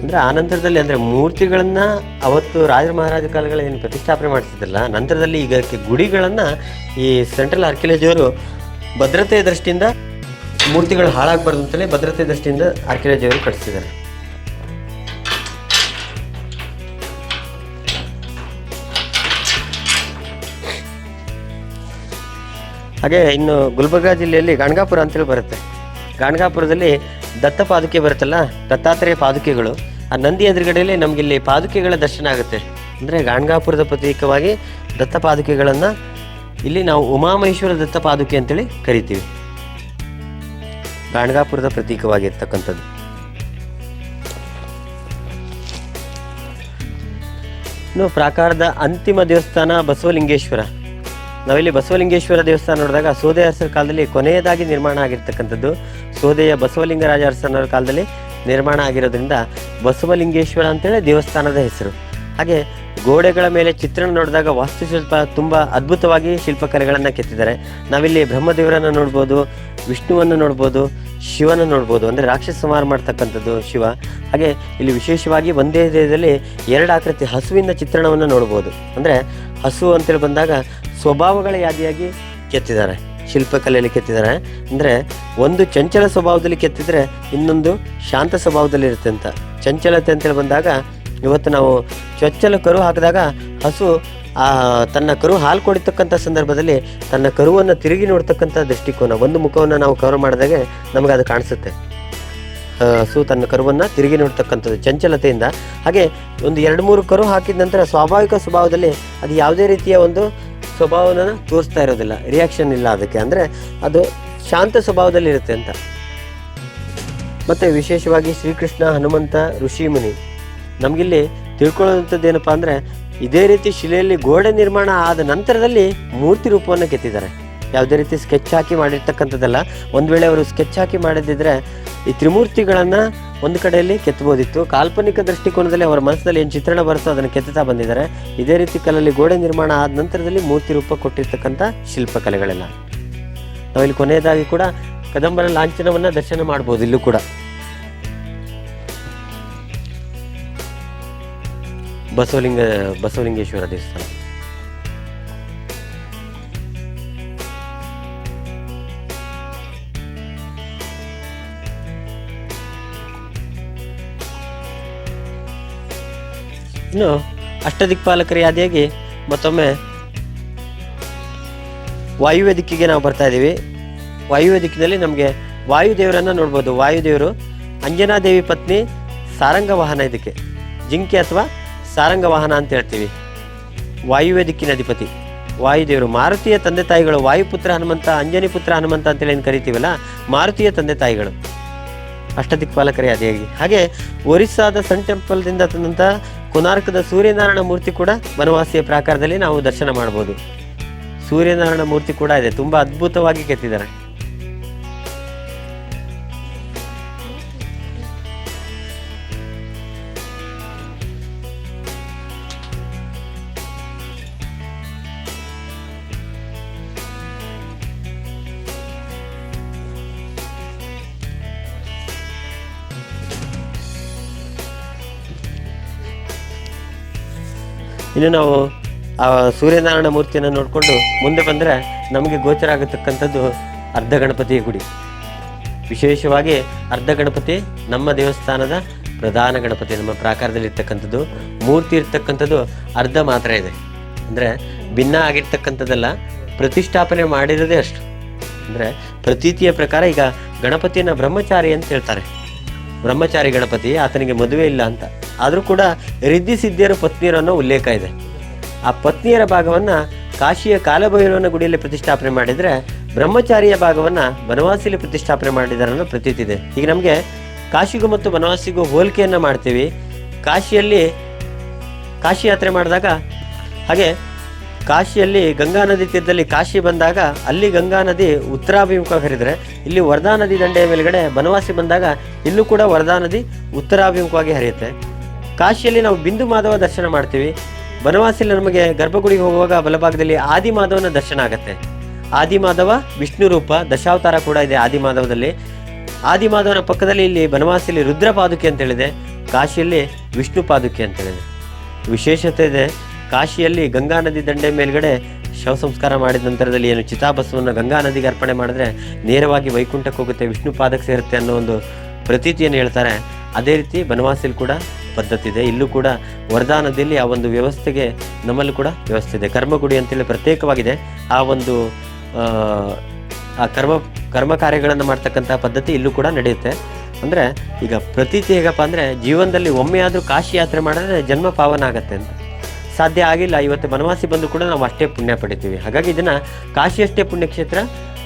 ಅಂದ್ರೆ ಆ ನಂತರದಲ್ಲಿ ಅಂದ್ರೆ ಮೂರ್ತಿಗಳನ್ನ ಅವತ್ತು ರಾಜ ಮಹಾರಾಜ ಕಾಲಗಳ ಏನು ಪ್ರತಿಷ್ಠಾಪನೆ ಮಾಡ್ತಿದ್ದಲ್ಲ ನಂತರದಲ್ಲಿ ಈಗ ಗುಡಿಗಳನ್ನು ಗುಡಿಗಳನ್ನ ಈ ಸೆಂಟ್ರಲ್ ಆರ್ಕಿಯಾಲಜಿಯವರು ಭದ್ರತೆಯ ದೃಷ್ಟಿಯಿಂದ ಮೂರ್ತಿಗಳು ಹಾಳಾಗಬಾರ್ದು ಅಂತಲೇ ಭದ್ರತೆ ದೃಷ್ಟಿಯಿಂದ ಆರ್ಕಿಯಾಲಜಿಯವರು ಕಟ್ಟಿಸಿದ್ದಾರೆ. ಹಾಗೆ ಇನ್ನು ಗುಲ್ಬರ್ಗಾ ಜಿಲ್ಲೆಯಲ್ಲಿ ಗಣಗಾಪುರ ಅಂತೇಳಿ ಬರುತ್ತೆ. ಗಾಣಗಾಪುರದಲ್ಲಿ ದತ್ತ ಪಾದುಕೆ ಬರುತ್ತಲ್ಲ, ದತ್ತಾತ್ರೇಯ ಪಾದುಕೆಗಳು. ಆ ನಂದಿ ಎದುರುಗಡೆಯಲ್ಲಿ ನಮ್ಗೆ ಇಲ್ಲಿ ಪಾದುಕೆಗಳ ದರ್ಶನ ಆಗುತ್ತೆ. ಅಂದರೆ ಗಾಣಗಾಪುರದ ಪ್ರತೀಕವಾಗಿ ದತ್ತ ಪಾದುಕೆಗಳನ್ನು ಇಲ್ಲಿ ನಾವು ಉಮಾಮಹೇಶ್ವರ ದತ್ತ ಪಾದುಕೆ ಅಂತೇಳಿ ಕರಿತೀವಿ. ಗಾಣಗಾಪುರದ ಪ್ರತೀಕವಾಗಿರ್ತಕ್ಕಂಥದ್ದು. ಇನ್ನು ಪ್ರಾಕಾರದ ಅಂತಿಮ ದೇವಸ್ಥಾನ ಬಸವಲಿಂಗೇಶ್ವರ. ನಾವಿಲ್ಲಿ ಬಸವಲಿಂಗೇಶ್ವರ ದೇವಸ್ಥಾನ ನೋಡಿದಾಗ ಸೋದೆ ಅರಸರ ಕಾಲದಲ್ಲಿ ಕೊನೆಯದಾಗಿ ನಿರ್ಮಾಣ ಆಗಿರ್ತಕ್ಕಂಥದ್ದು. ಸೋದೆಯ ಬಸವಲಿಂಗರಾಜ ಅರಸನವರ ಕಾಲದಲ್ಲಿ ನಿರ್ಮಾಣ ಆಗಿರೋದ್ರಿಂದ ಬಸವಲಿಂಗೇಶ್ವರ ಅಂತೇಳಿ ದೇವಸ್ಥಾನದ ಹೆಸರು. ಹಾಗೆ ಗೋಡೆಗಳ ಮೇಲೆ ಚಿತ್ರಣ ನೋಡಿದಾಗ ವಾಸ್ತುಶಿಲ್ಪ ತುಂಬ ಅದ್ಭುತವಾಗಿ ಶಿಲ್ಪಕಲೆಗಳನ್ನು ಕೆತ್ತಿದ್ದಾರೆ. ನಾವಿಲ್ಲಿ ಬ್ರಹ್ಮದೇವರನ್ನು ನೋಡ್ಬೋದು, ವಿಷ್ಣುವನ್ನು ನೋಡ್ಬೋದು ಶಿವನ ನೋಡ್ಬೋದು, ಅಂದರೆ ರಾಕ್ಷಸ ಸಂಹಾರ ಮಾಡ್ತಕ್ಕಂಥದ್ದು ಶಿವ. ಹಾಗೆ ಇಲ್ಲಿ ವಿಶೇಷವಾಗಿ ಒಂದೇ ದೇಹದಲ್ಲಿ ಎರಡು ಆಕೃತಿ ಹಸುವಿನ ಚಿತ್ರಣವನ್ನು ನೋಡ್ಬೋದು. ಅಂದರೆ ಹಸು ಅಂತೇಳಿ ಬಂದಾಗ ಸ್ವಭಾವಗಳ ಯಾದಿಯಾಗಿ ಕೆತ್ತಿದ್ದಾರೆ. ಶಿಲ್ಪಕಲೆಯಲ್ಲಿ ಕೆತ್ತಿದ್ದಾರೆ. ಅಂದರೆ ಒಂದು ಚಂಚಲ ಸ್ವಭಾವದಲ್ಲಿ ಕೆತ್ತಿದ್ರೆ ಇನ್ನೊಂದು ಶಾಂತ ಸ್ವಭಾವದಲ್ಲಿ ಇರುತ್ತೆ ಅಂತ. ಚಂಚಲತೆ ಅಂತೇಳಿ ಬಂದಾಗ ಇವತ್ತು ನಾವು ಚೊಚ್ಚಲ ಕರು ಹಾಕಿದಾಗ ಹಸು ತನ್ನ ಕರು ಹಾಲು ಕೊಡಿತಕ್ಕಂಥ ಸಂದರ್ಭದಲ್ಲಿ ತನ್ನ ಕರುವನ್ನು ತಿರುಗಿ ನೋಡ್ತಕ್ಕಂಥ ದೃಷ್ಟಿಕೋನ, ಒಂದು ಮುಖವನ್ನು ನಾವು ಕವರ್ ಮಾಡಿದಾಗ ನಮಗೆ ಅದು ಕಾಣಿಸುತ್ತೆ. ಹಸು ತನ್ನ ಕರುವನ್ನು ತಿರುಗಿ ನೋಡ್ತಕ್ಕಂಥದ್ದು ಚಂಚಲತೆಯಿಂದ. ಹಾಗೆ ಒಂದು ಎರಡು ಮೂರು ಕರು ಹಾಕಿದ ನಂತರ ಸ್ವಾಭಾವಿಕ ಸ್ವಭಾವದಲ್ಲಿ ಅದು ಯಾವುದೇ ರೀತಿಯ ಒಂದು ಸ್ವಭಾವನ ತೋರಿಸ್ತಾ ಇರೋದಿಲ್ಲ ರಿಯಾಕ್ಷನ್ ಇಲ್ಲ ಅದಕ್ಕೆ ಅಂದರೆ ಅದು ಶಾಂತ ಸ್ವಭಾವದಲ್ಲಿ ಇರುತ್ತೆ ಅಂತ. ಮತ್ತು ವಿಶೇಷವಾಗಿ ಶ್ರೀಕೃಷ್ಣ, ಹನುಮಂತ ಋಷಿ ಮುನಿ ನಮಗಿಲ್ಲಿ ತಿಳ್ಕೊಳ್ಳೋದಂಥದ್ದು ಏನಪ್ಪ ಅಂದರೆ ಇದೇ ರೀತಿ ಶಿಲೆಯಲ್ಲಿ ಗೋಡೆ ನಿರ್ಮಾಣ ಆದ ನಂತರದಲ್ಲಿ ಮೂರ್ತಿ ರೂಪವನ್ನು ಕೆತ್ತಿದ್ದಾರೆ. ಯಾವುದೇ ರೀತಿ ಸ್ಕೆಚ್ ಹಾಕಿ ಮಾಡಿರ್ತಕ್ಕಂಥದ್ದಲ್ಲ, ಒಂದು ವೇಳೆ ಅವರು ಸ್ಕೆಚ್ ಹಾಕಿ ಮಾಡಿದ್ದಿದ್ರೆ ಈ ತ್ರಿಮೂರ್ತಿಗಳನ್ನು ಒಂದು ಕಡೆಯಲ್ಲಿ ಕೆತ್ತಬೋದಿತ್ತು ಕಾಲ್ಪನಿಕ ದೃಷ್ಟಿಕೋನದಲ್ಲಿ ಅವರ ಮನಸ್ಸಲ್ಲಿ ಏನು ಚಿತ್ರಣ ಬರುತ್ತೋ ಅದನ್ನು ಕೆತ್ತುತ್ತಾ ಬಂದಿದ್ದಾರೆ. ಇದೇ ರೀತಿ ಕಲ್ಲಲ್ಲಿ ಗೋಡೆ ನಿರ್ಮಾಣ ಆದ ನಂತರದಲ್ಲಿ ಮೂರ್ತಿ ರೂಪ ಕೊಟ್ಟಿರ್ತಕ್ಕಂಥ ಶಿಲ್ಪಕಲೆಗಳೆಲ್ಲ. ನಾವಿಲ್ಲಿ ಕೊನೆಯದಾಗಿ ಕೂಡ ಕದಂಬರ ಲಾಂಛನವನ್ನು ದರ್ಶನ ಮಾಡ್ಬೋದು ಇಲ್ಲೂ ಕೂಡ. ಬಸವಲಿಂಗ, ಬಸವಲಿಂಗೇಶ್ವರ ದೇವಸ್ಥಾನ. ಇನ್ನು ಅಷ್ಟದಿಕ್ಪಾಲಕರ ಯಾದಿಯಾಗಿ ಮತ್ತೊಮ್ಮೆ ವಾಯುವ್ಯ ದಿಕ್ಕಿಗೆ ನಾವು ಬರ್ತಾ ಇದ್ದೀವಿ. ವಾಯುವ್ಯ ದಿಕ್ಕಿನಲ್ಲಿ ನಮಗೆ ವಾಯುದೇವರನ್ನು ನೋಡ್ಬೋದು. ವಾಯುದೇವರು ಅಂಜನಾದೇವಿ ಪತ್ನಿ ಸಾರಂಗ ವಾಹನ ಇದಕ್ಕೆ. ಜಿಂಕೆ ಅಥವಾ ಸಾರಂಗ ವಾಹನ ಅಂತ ಹೇಳ್ತೀವಿ. ವಾಯುವ್ಯ ದಿಕ್ಕಿನ ಅಧಿಪತಿ. ವಾಯುದೇವರು ಮಾರುತಿಯ ತಂದೆ ತಾಯಿಗಳು ವಾಯುಪುತ್ರ ಹನುಮಂತ, ಅಂಜನಿ ಪುತ್ರ ಹನುಮಂತ ಅಂತೇಳಿ ಏನು ಕರಿತೀವಲ್ಲ, ಮಾರುತಿಯ ತಂದೆ ತಾಯಿಗಳು. ಅಷ್ಟದಿಕ್ಪಾಲಕರ ಅದೇ ಹಾಗೆ ಒರಿಸ್ಸಾದ ಸನ್ ಟೆಂಪಲ್ದಿಂದ ತಂದಂಥ ಕೊನಾರ್ಕದ ಸೂರ್ಯನಾರಾಯಣ ಮೂರ್ತಿ ಕೂಡ ವನವಾಸಿಯ ಪ್ರಾಕಾರದಲ್ಲಿ ನಾವು ದರ್ಶನ ಮಾಡ್ಬೋದು. ಸೂರ್ಯನಾರಾಯಣ ಮೂರ್ತಿ ಕೂಡ ಇದೆ, ತುಂಬ ಅದ್ಭುತವಾಗಿ ಕೆತ್ತಿದ್ದಾರೆ. ಇನ್ನು ನಾವು ಆ ಸೂರ್ಯನಾರಾಯಣ ಮೂರ್ತಿಯನ್ನು ನೋಡಿಕೊಂಡು ಮುಂದೆ ಬಂದರೆ ನಮಗೆ ಗೋಚರ ಆಗತಕ್ಕಂಥದ್ದು ಅರ್ಧ ಗಣಪತಿಯ ಗುಡಿ. ವಿಶೇಷವಾಗಿ ಅರ್ಧ ಗಣಪತಿ ನಮ್ಮ ದೇವಸ್ಥಾನದ ಪ್ರಧಾನ ಗಣಪತಿ, ನಮ್ಮ ಪ್ರಾಕಾರದಲ್ಲಿ ಇರ್ತಕ್ಕಂಥದ್ದು ಮೂರ್ತಿ ಇರ್ತಕ್ಕಂಥದ್ದು ಅರ್ಧ ಮಾತ್ರ ಇದೆ. ಅಂದರೆ ಭಿನ್ನ ಆಗಿರ್ತಕ್ಕಂಥದ್ದಲ್ಲ, ಪ್ರತಿಷ್ಠಾಪನೆ ಮಾಡಿರೋದೇ ಅಷ್ಟು. ಅಂದರೆ ಪ್ರತೀತಿಯ ಪ್ರಕಾರ ಈಗ ಗಣಪತಿಯನ್ನು ಬ್ರಹ್ಮಚಾರಿ ಅಂತ ಹೇಳ್ತಾರೆ. ಬ್ರಹ್ಮಚಾರಿ ಗಣಪತಿ, ಆತನಿಗೆ ಮದುವೆ ಇಲ್ಲ ಅಂತ. ಆದರೂ ಕೂಡ ರಿದ್ಧಿ ಸಿದ್ಧಿಯರ ಪತ್ನಿಯರು ಅನ್ನೋ ಉಲ್ಲೇಖ ಇದೆ. ಆ ಪತ್ನಿಯರ ಭಾಗವನ್ನು ಕಾಶಿಯ ಕಾಲಭೈರವನ ಗುಡಿಯಲ್ಲಿ ಪ್ರತಿಷ್ಠಾಪನೆ ಮಾಡಿದರೆ ಬ್ರಹ್ಮಚಾರಿಯ ಭಾಗವನ್ನು ಬನವಾಸಿಯಲ್ಲಿ ಪ್ರತಿಷ್ಠಾಪನೆ ಮಾಡಿದ್ದಾರೆ ಅನ್ನೋ ಪ್ರತೀತಿ ಇದೆ. ಈಗ ನಮಗೆ ಕಾಶಿಗೂ ಮತ್ತು ಬನವಾಸಿಗೂ ಹೋಲಿಕೆಯನ್ನು ಮಾಡ್ತೀವಿ. ಕಾಶಿಯಲ್ಲಿ ಕಾಶಿ ಯಾತ್ರೆ ಮಾಡಿದಾಗ ಹಾಗೆ ಕಾಶಿಯಲ್ಲಿ ಗಂಗಾ ನದಿ ತೀರದಲ್ಲಿ ಕಾಶಿ ಬಂದಾಗ ಅಲ್ಲಿ ಗಂಗಾ ನದಿ ಉತ್ತರಾಭಿಮುಖ ಹರಿದರೆ, ಇಲ್ಲಿ ವರ್ಧಾ ನದಿ ದಂಡೆಯ ಮೇಲ್ಗಡೆ ಬನವಾಸಿ ಬಂದಾಗ ಇಲ್ಲೂ ಕೂಡ ವರ್ಧಾ ನದಿ ಉತ್ತರಾಭಿಮುಖವಾಗಿ ಹರಿಯುತ್ತೆ. ಕಾಶಿಯಲ್ಲಿ ನಾವು ಬಿಂದು ಮಾಧವ ದರ್ಶನ ಮಾಡ್ತೀವಿ. ಬನವಾಸಿಯಲ್ಲಿ ನಮಗೆ ಗರ್ಭಗುಡಿಗೆ ಹೋಗುವಾಗ ಬಲಭಾಗದಲ್ಲಿ ಆದಿ ಮಾಧವನ ದರ್ಶನ ಆಗುತ್ತೆ. ಆದಿ ಮಾಧವ, ವಿಷ್ಣು ರೂಪ, ದಶಾವತಾರ ಕೂಡ ಇದೆ ಆದಿ ಮಾಧವದಲ್ಲಿ. ಆದಿ ಮಾಧವನ ಪಕ್ಕದಲ್ಲಿ ಇಲ್ಲಿ ಬನವಾಸಿಯಲ್ಲಿ ರುದ್ರ ಪಾದುಕೆ ಅಂತೇಳಿದೆ ಕಾಶಿಯಲ್ಲಿ ವಿಷ್ಣು ಪಾದುಕೆ ಅಂತೇಳಿದೆ ವಿಶೇಷತೆ ಇದೆ ಕಾಶಿಯಲ್ಲಿ ಗಂಗಾ ನದಿ ದಂಡೆ ಮೇಲ್ಗಡೆ ಶವ ಸಂಸ್ಕಾರ ಮಾಡಿದ ನಂತರದಲ್ಲಿ ಏನು ಚಿತಾಭಸ್ಮವನ್ನು ಗಂಗಾ ನದಿಗೆ ಅರ್ಪಣೆ ಮಾಡಿದ್ರೆ ನೇರವಾಗಿ ವೈಕುಂಠಕ್ಕೆ ಹೋಗುತ್ತೆ ವಿಷ್ಣು ಪಾದಕ್ಕೆ ಸೇರುತ್ತೆ ಅನ್ನೋ ಒಂದು ಪ್ರತೀತಿಯನ್ನು ಹೇಳ್ತಾರೆ. ಅದೇ ರೀತಿ ಬನವಾಸಿಲ್ ಕೂಡ ಪದ್ಧತಿ ಇದೆ. ಇಲ್ಲೂ ಕೂಡ ವರ್ಧಾ ನದಿಯಲ್ಲಿ ಆ ಒಂದು ವ್ಯವಸ್ಥೆಗೆ ನಮ್ಮಲ್ಲೂ ಕೂಡ ವ್ಯವಸ್ಥೆ ಇದೆ. ಕರ್ಮಗುಡಿ ಅಂತೇಳಿ ಪ್ರತ್ಯೇಕವಾಗಿದೆ. ಆ ಒಂದು ಆ, ಕರ್ಮ ಕರ್ಮ ಕಾರ್ಯಗಳನ್ನು ಮಾಡ್ತಕ್ಕಂಥ ಪದ್ಧತಿ ಇಲ್ಲೂ ಕೂಡ ನಡೆಯುತ್ತೆ. ಅಂದರೆ ಈಗ ಪ್ರತೀತಿ ಹೇಗಪ್ಪ ಅಂದರೆ ಜೀವನದಲ್ಲಿ ಒಮ್ಮೆಯಾದರೂ ಕಾಶಿ ಯಾತ್ರೆ ಮಾಡಿದ್ರೆ ಜನ್ಮ ಪಾವನ ಆಗತ್ತೆ ಅಂತ. ಸಾಧ್ಯ ಆಗಿಲ್ಲ. ಇವತ್ತು ಬನವಾಸಿ ಬಂದು ಕೂಡ ನಾವು ಅಷ್ಟೇ ಪುಣ್ಯ ಪಡಿತೀವಿ. ಹಾಗಾಗಿ ಇದನ್ನು ಕಾಶಿಯಷ್ಟೇ ಪುಣ್ಯಕ್ಷೇತ್ರ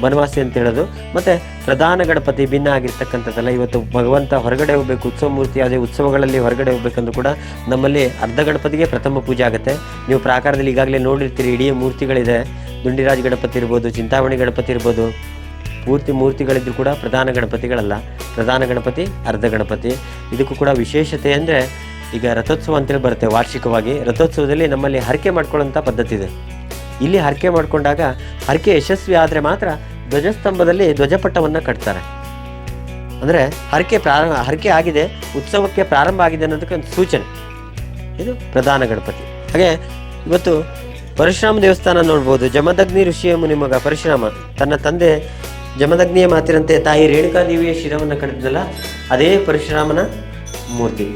ಬನವಾಸಿ ಅಂತ ಹೇಳೋದು. ಮತ್ತು ಪ್ರಧಾನ ಗಣಪತಿ ಭಿನ್ನ ಆಗಿರ್ತಕ್ಕಂಥದ್ದಲ್ಲ ಇವತ್ತು ಭಗವಂತ ಹೊರಗಡೆ ಹೋಗ್ಬೇಕು. ಉತ್ಸವ ಮೂರ್ತಿ ಅದೇ ಉತ್ಸವಗಳಲ್ಲಿ ಹೊರಗಡೆ ಹೋಗ್ಬೇಕಂದ್ರೂ ಕೂಡ ನಮ್ಮಲ್ಲಿ ಅರ್ಧ ಗಣಪತಿಗೆ ಪ್ರಥಮ ಪೂಜೆ ಆಗುತ್ತೆ. ನೀವು ಪ್ರಾಕಾರದಲ್ಲಿ ಈಗಾಗಲೇ ನೋಡಿರ್ತೀರಿ, ಇಡೀ ಮೂರ್ತಿಗಳಿದೆ. ದುಂಡಿರಾಜ್ ಗಣಪತಿ ಇರ್ಬೋದು, ಚಿಂತಾಮಣಿ ಗಣಪತಿ ಇರ್ಬೋದು. ಪೂರ್ತಿ ಮೂರ್ತಿಗಳಿದ್ರು ಕೂಡ ಪ್ರಧಾನ ಗಣಪತಿಗಳಲ್ಲ. ಪ್ರಧಾನ ಗಣಪತಿ, ಅರ್ಧ ಗಣಪತಿ. ಇದಕ್ಕೂ ಕೂಡ ವಿಶೇಷತೆ ಅಂದರೆ ಈಗ ರಥೋತ್ಸವ ಅಂತೇಳಿ ಬರುತ್ತೆ ವಾರ್ಷಿಕವಾಗಿ. ರಥೋತ್ಸವದಲ್ಲಿ ನಮ್ಮಲ್ಲಿ ಹರಕೆ ಮಾಡ್ಕೊಳ್ಳೋಂಥ ಪದ್ಧತಿ ಇದೆ. ಇಲ್ಲಿ ಹರಕೆ ಮಾಡಿಕೊಂಡಾಗ ಹರಕೆ ಯಶಸ್ವಿ ಆದರೆ ಮಾತ್ರ ಧ್ವಜಸ್ತಂಭದಲ್ಲಿ ಧ್ವಜಪಟ್ಟವನ್ನು ಕಟ್ತಾರೆ. ಅಂದರೆ ಹರಕೆ ಪ್ರಾರಂಭ ಹರಕೆ ಆಗಿದೆ, ಉತ್ಸವಕ್ಕೆ ಪ್ರಾರಂಭ ಆಗಿದೆ ಅನ್ನೋದಕ್ಕೆ ಒಂದು ಸೂಚನೆ. ಇದು ಪ್ರಧಾನ ಗಣಪತಿ. ಹಾಗೆ ಇವತ್ತು ಪರಶುರಾಮ ದೇವಸ್ಥಾನ ನೋಡ್ಬೋದು. ಜಮದಗ್ನಿ ಋಷಿಯ ಮುನಿಮಗ ಪರಶುರಾಮ ತನ್ನ ತಂದೆ ಜಮದಗ್ನಿಯ ಮಾತಿನಂತೆ ತಾಯಿ ರೇಣುಕಾದೇವಿಯ ಶಿರವನ್ನು ಕಟ್ಟಿದ್ದಲ್ಲ ಅದೇ ಪರಶುರಾಮನ ಮೂರ್ತಿ.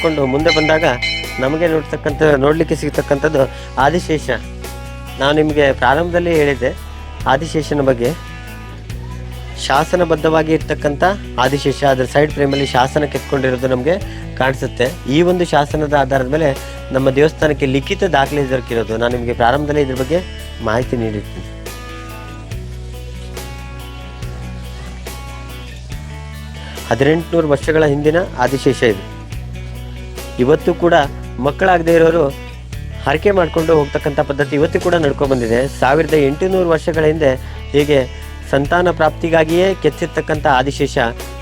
ಮಾಡ್ಕೊಂಡು ಮುಂದೆ ಬಂದಾಗ ನಮಗೆ ನೋಡ್ತಕ್ಕಂಥ, ನೋಡಲಿಕ್ಕೆ ಸಿಗ್ತಕ್ಕಂಥದ್ದು ಆದಿಶೇಷ. ನಾನು ನಿಮಗೆ ಪ್ರಾರಂಭದಲ್ಲಿ ಹೇಳಿದ್ದೆ, ಆದಿಶೇಷನ ಬಗ್ಗೆ. ಶಾಸನಬದ್ಧವಾಗಿ ಇರ್ತಕ್ಕಂಥ ಆದಿಶೇಷ, ಅದರ ಸೈಡ್ ಫ್ರೇಮಲ್ಲಿ ಶಾಸನ ಕೆತ್ಕೊಂಡಿರೋದು ನಮಗೆ ಕಾಣಿಸುತ್ತೆ. ಈ ಒಂದು ಶಾಸನದ ಆಧಾರದ ಮೇಲೆ ನಮ್ಮ ದೇವಸ್ಥಾನಕ್ಕೆ ಲಿಖಿತ ದಾಖಲೆ ದೊರಕಿರೋದು. ನಾನು ನಿಮಗೆ ಪ್ರಾರಂಭದಲ್ಲಿ ಇದ್ರ ಬಗ್ಗೆ ಮಾಹಿತಿ ನೀಡಿರ್ತೀನಿ. ಹದಿನೆಂಟುನೂರು ವರ್ಷಗಳ ಹಿಂದಿನ ಆದಿಶೇಷ ಇದು. ಇವತ್ತು ಕೂಡ ಮಕ್ಕಳಾಗದೇ ಇರೋರು ಹರಕೆ ಮಾಡಿಕೊಂಡು ಹೋಗ್ತಕ್ಕಂಥ ಪದ್ಧತಿ ಇವತ್ತು ಕೂಡ ನಡ್ಕೊಂಡು ಬಂದಿದೆ. ಸಾವಿರದ ಎಂಟುನೂರು ವರ್ಷಗಳ ಹಿಂದೆ ಹೀಗೆ ಸಂತಾನ ಪ್ರಾಪ್ತಿಗಾಗಿಯೇ ಕೆತ್ತಿರ್ತಕ್ಕಂಥ ಆದಿಶೇಷ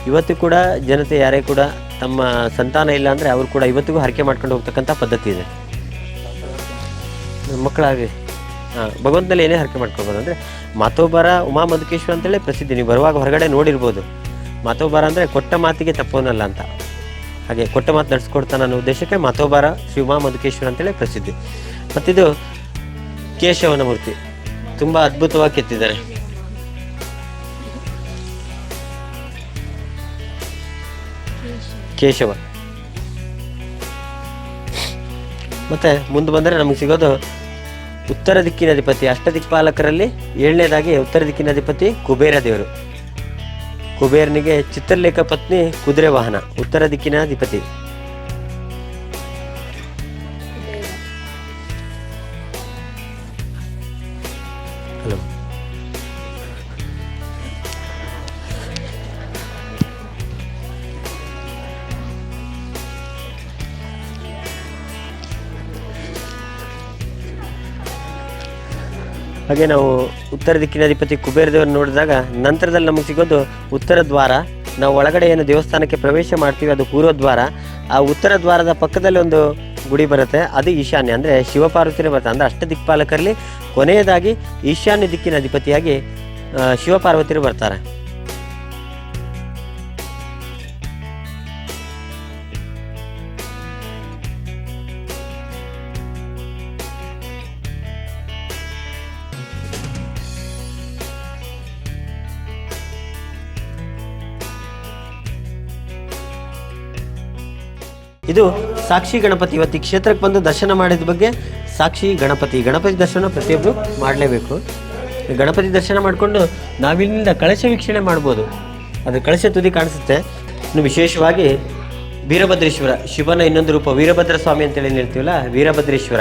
ಇವತ್ತು ಕೂಡ ಜನತೆ ಯಾರೇ ಕೂಡ ತಮ್ಮ ಸಂತಾನ ಇಲ್ಲ ಅಂದರೆ ಅವರು ಕೂಡ ಇವತ್ತಿಗೂ ಹರಕೆ ಮಾಡ್ಕೊಂಡು ಹೋಗ್ತಕ್ಕಂಥ ಪದ್ಧತಿ ಇದೆ. ಮಕ್ಕಳಾಗಿ, ಹಾಂ, ಭಗವಂತನಲ್ಲಿ ಏನೇ ಹರಕೆ ಮಾಡ್ಕೊಳ್ಬೋದು ಅಂದರೆ ಮಾತೋಬರ ಉಮಾ ಮಧುಕೇಶ್ವರ ಅಂತೇಳಿ ಪ್ರಸಿದ್ಧಿ. ನೀವು ಬರುವಾಗ ಹೊರಗಡೆ ನೋಡಿರ್ಬೋದು. ಮಾತೋಬರ ಅಂದರೆ ಕೊಟ್ಟ ಮಾತಿಗೆ ತಪ್ಪೋನಲ್ಲ ಅಂತ. ಹಾಗೆ ಕೊಟ್ಟ ಮಾತು ನಡೆಸ್ಕೊಡ್ತಾನೆ ಅನ್ನೋ ಉದ್ದೇಶಕ್ಕೆ ಮತೋಬಾರ ಶ್ರೀ ಉಮಾ ಮಧುಕೇಶ್ವರ ಅಂತೇಳಿ ಪ್ರಸಿದ್ಧಿ. ಮತ್ತಿದು ಕೇಶವನ ಮೂರ್ತಿ. ತುಂಬಾ ಅದ್ಭುತವಾಗಿ ಕೆತ್ತಿದ್ದಾರೆ. ಕೇಶವ. ಮತ್ತೆ ಮುಂದೆ ಬಂದರೆ ನಮಗೆ ಸಿಗೋದು ಉತ್ತರ ದಿಕ್ಕಿನ ಅಧಿಪತಿ, ಅಷ್ಟದಿಕ್ಪಾಲಕರಲ್ಲಿ ಏಳನೇದಾಗಿ ಉತ್ತರ ದಿಕ್ಕಿನ ಅಧಿಪತಿ ಕುಬೇರ ದೇವರು. ಕುಬೇರನಿಗೆ ಚಿತ್ರಲೇಖ ಪತ್ನಿ ಕುದುರೆ ವಾಹನ ಉತ್ತರ ದಿಕ್ಕಿನ ಅಧಿಪತಿ. ಹಾಗೆ ನಾವು ಉತ್ತರ ದಿಕ್ಕಿನ ಅಧಿಪತಿ ಕುಬೇರ ನೋಡಿದಾಗ ನಂತರದಲ್ಲಿ ನಮಗೆ ಸಿಗೋದು ಉತ್ತರ ದ್ವಾರ. ನಾವು ಒಳಗಡೆ ಏನು ದೇವಸ್ಥಾನಕ್ಕೆ ಪ್ರವೇಶ ಮಾಡ್ತೀವಿ, ಅದು ಪೂರ್ವ ದ್ವಾರ. ಆ ಉತ್ತರ ದ್ವಾರದ ಪಕ್ಕದಲ್ಲಿ ಒಂದು ಗುಡಿ ಬರುತ್ತೆ, ಅದು ಈಶಾನ್ಯ. ಅಂದರೆ ಶಿವಪಾರ್ವತಿನೇ ಬರುತ್ತೆ. ಅಂದರೆ ಅಷ್ಟ ದಿಕ್ಪಾಲಕರಲ್ಲಿ ಕೊನೆಯದಾಗಿ ಈಶಾನ್ಯ ದಿಕ್ಕಿನ ಅಧಿಪತಿಯಾಗಿ ಶಿವಪಾರ್ವತಿರು ಬರ್ತಾರೆ. ಇದು ಸಾಕ್ಷಿ ಗಣಪತಿ. ಇವತ್ತು ಕ್ಷೇತ್ರಕ್ಕೆ ಬಂದು ದರ್ಶನ ಮಾಡಿದ ಬಗ್ಗೆ ಸಾಕ್ಷಿ ಗಣಪತಿ. ಗಣಪತಿ ದರ್ಶನ ಪ್ರತಿಯೊಬ್ಬರು ಮಾಡಲೇಬೇಕು. ಗಣಪತಿ ದರ್ಶನ ಮಾಡಿಕೊಂಡು ನಾವಿಲ್ಲಿಂದ ಕಳಶ ವೀಕ್ಷಣೆ ಮಾಡ್ಬೋದು. ಅದು ಕಳಶ ತುದಿ ಕಾಣಿಸುತ್ತೆ. ಇನ್ನು ವಿಶೇಷವಾಗಿ ವೀರಭದ್ರೇಶ್ವರ, ಶಿವನ ಇನ್ನೊಂದು ರೂಪ ವೀರಭದ್ರ ಸ್ವಾಮಿ ಅಂತೇಳಿ ಏನು ಹೇಳ್ತೀವಲ್ಲ? ವೀರಭದ್ರೇಶ್ವರ.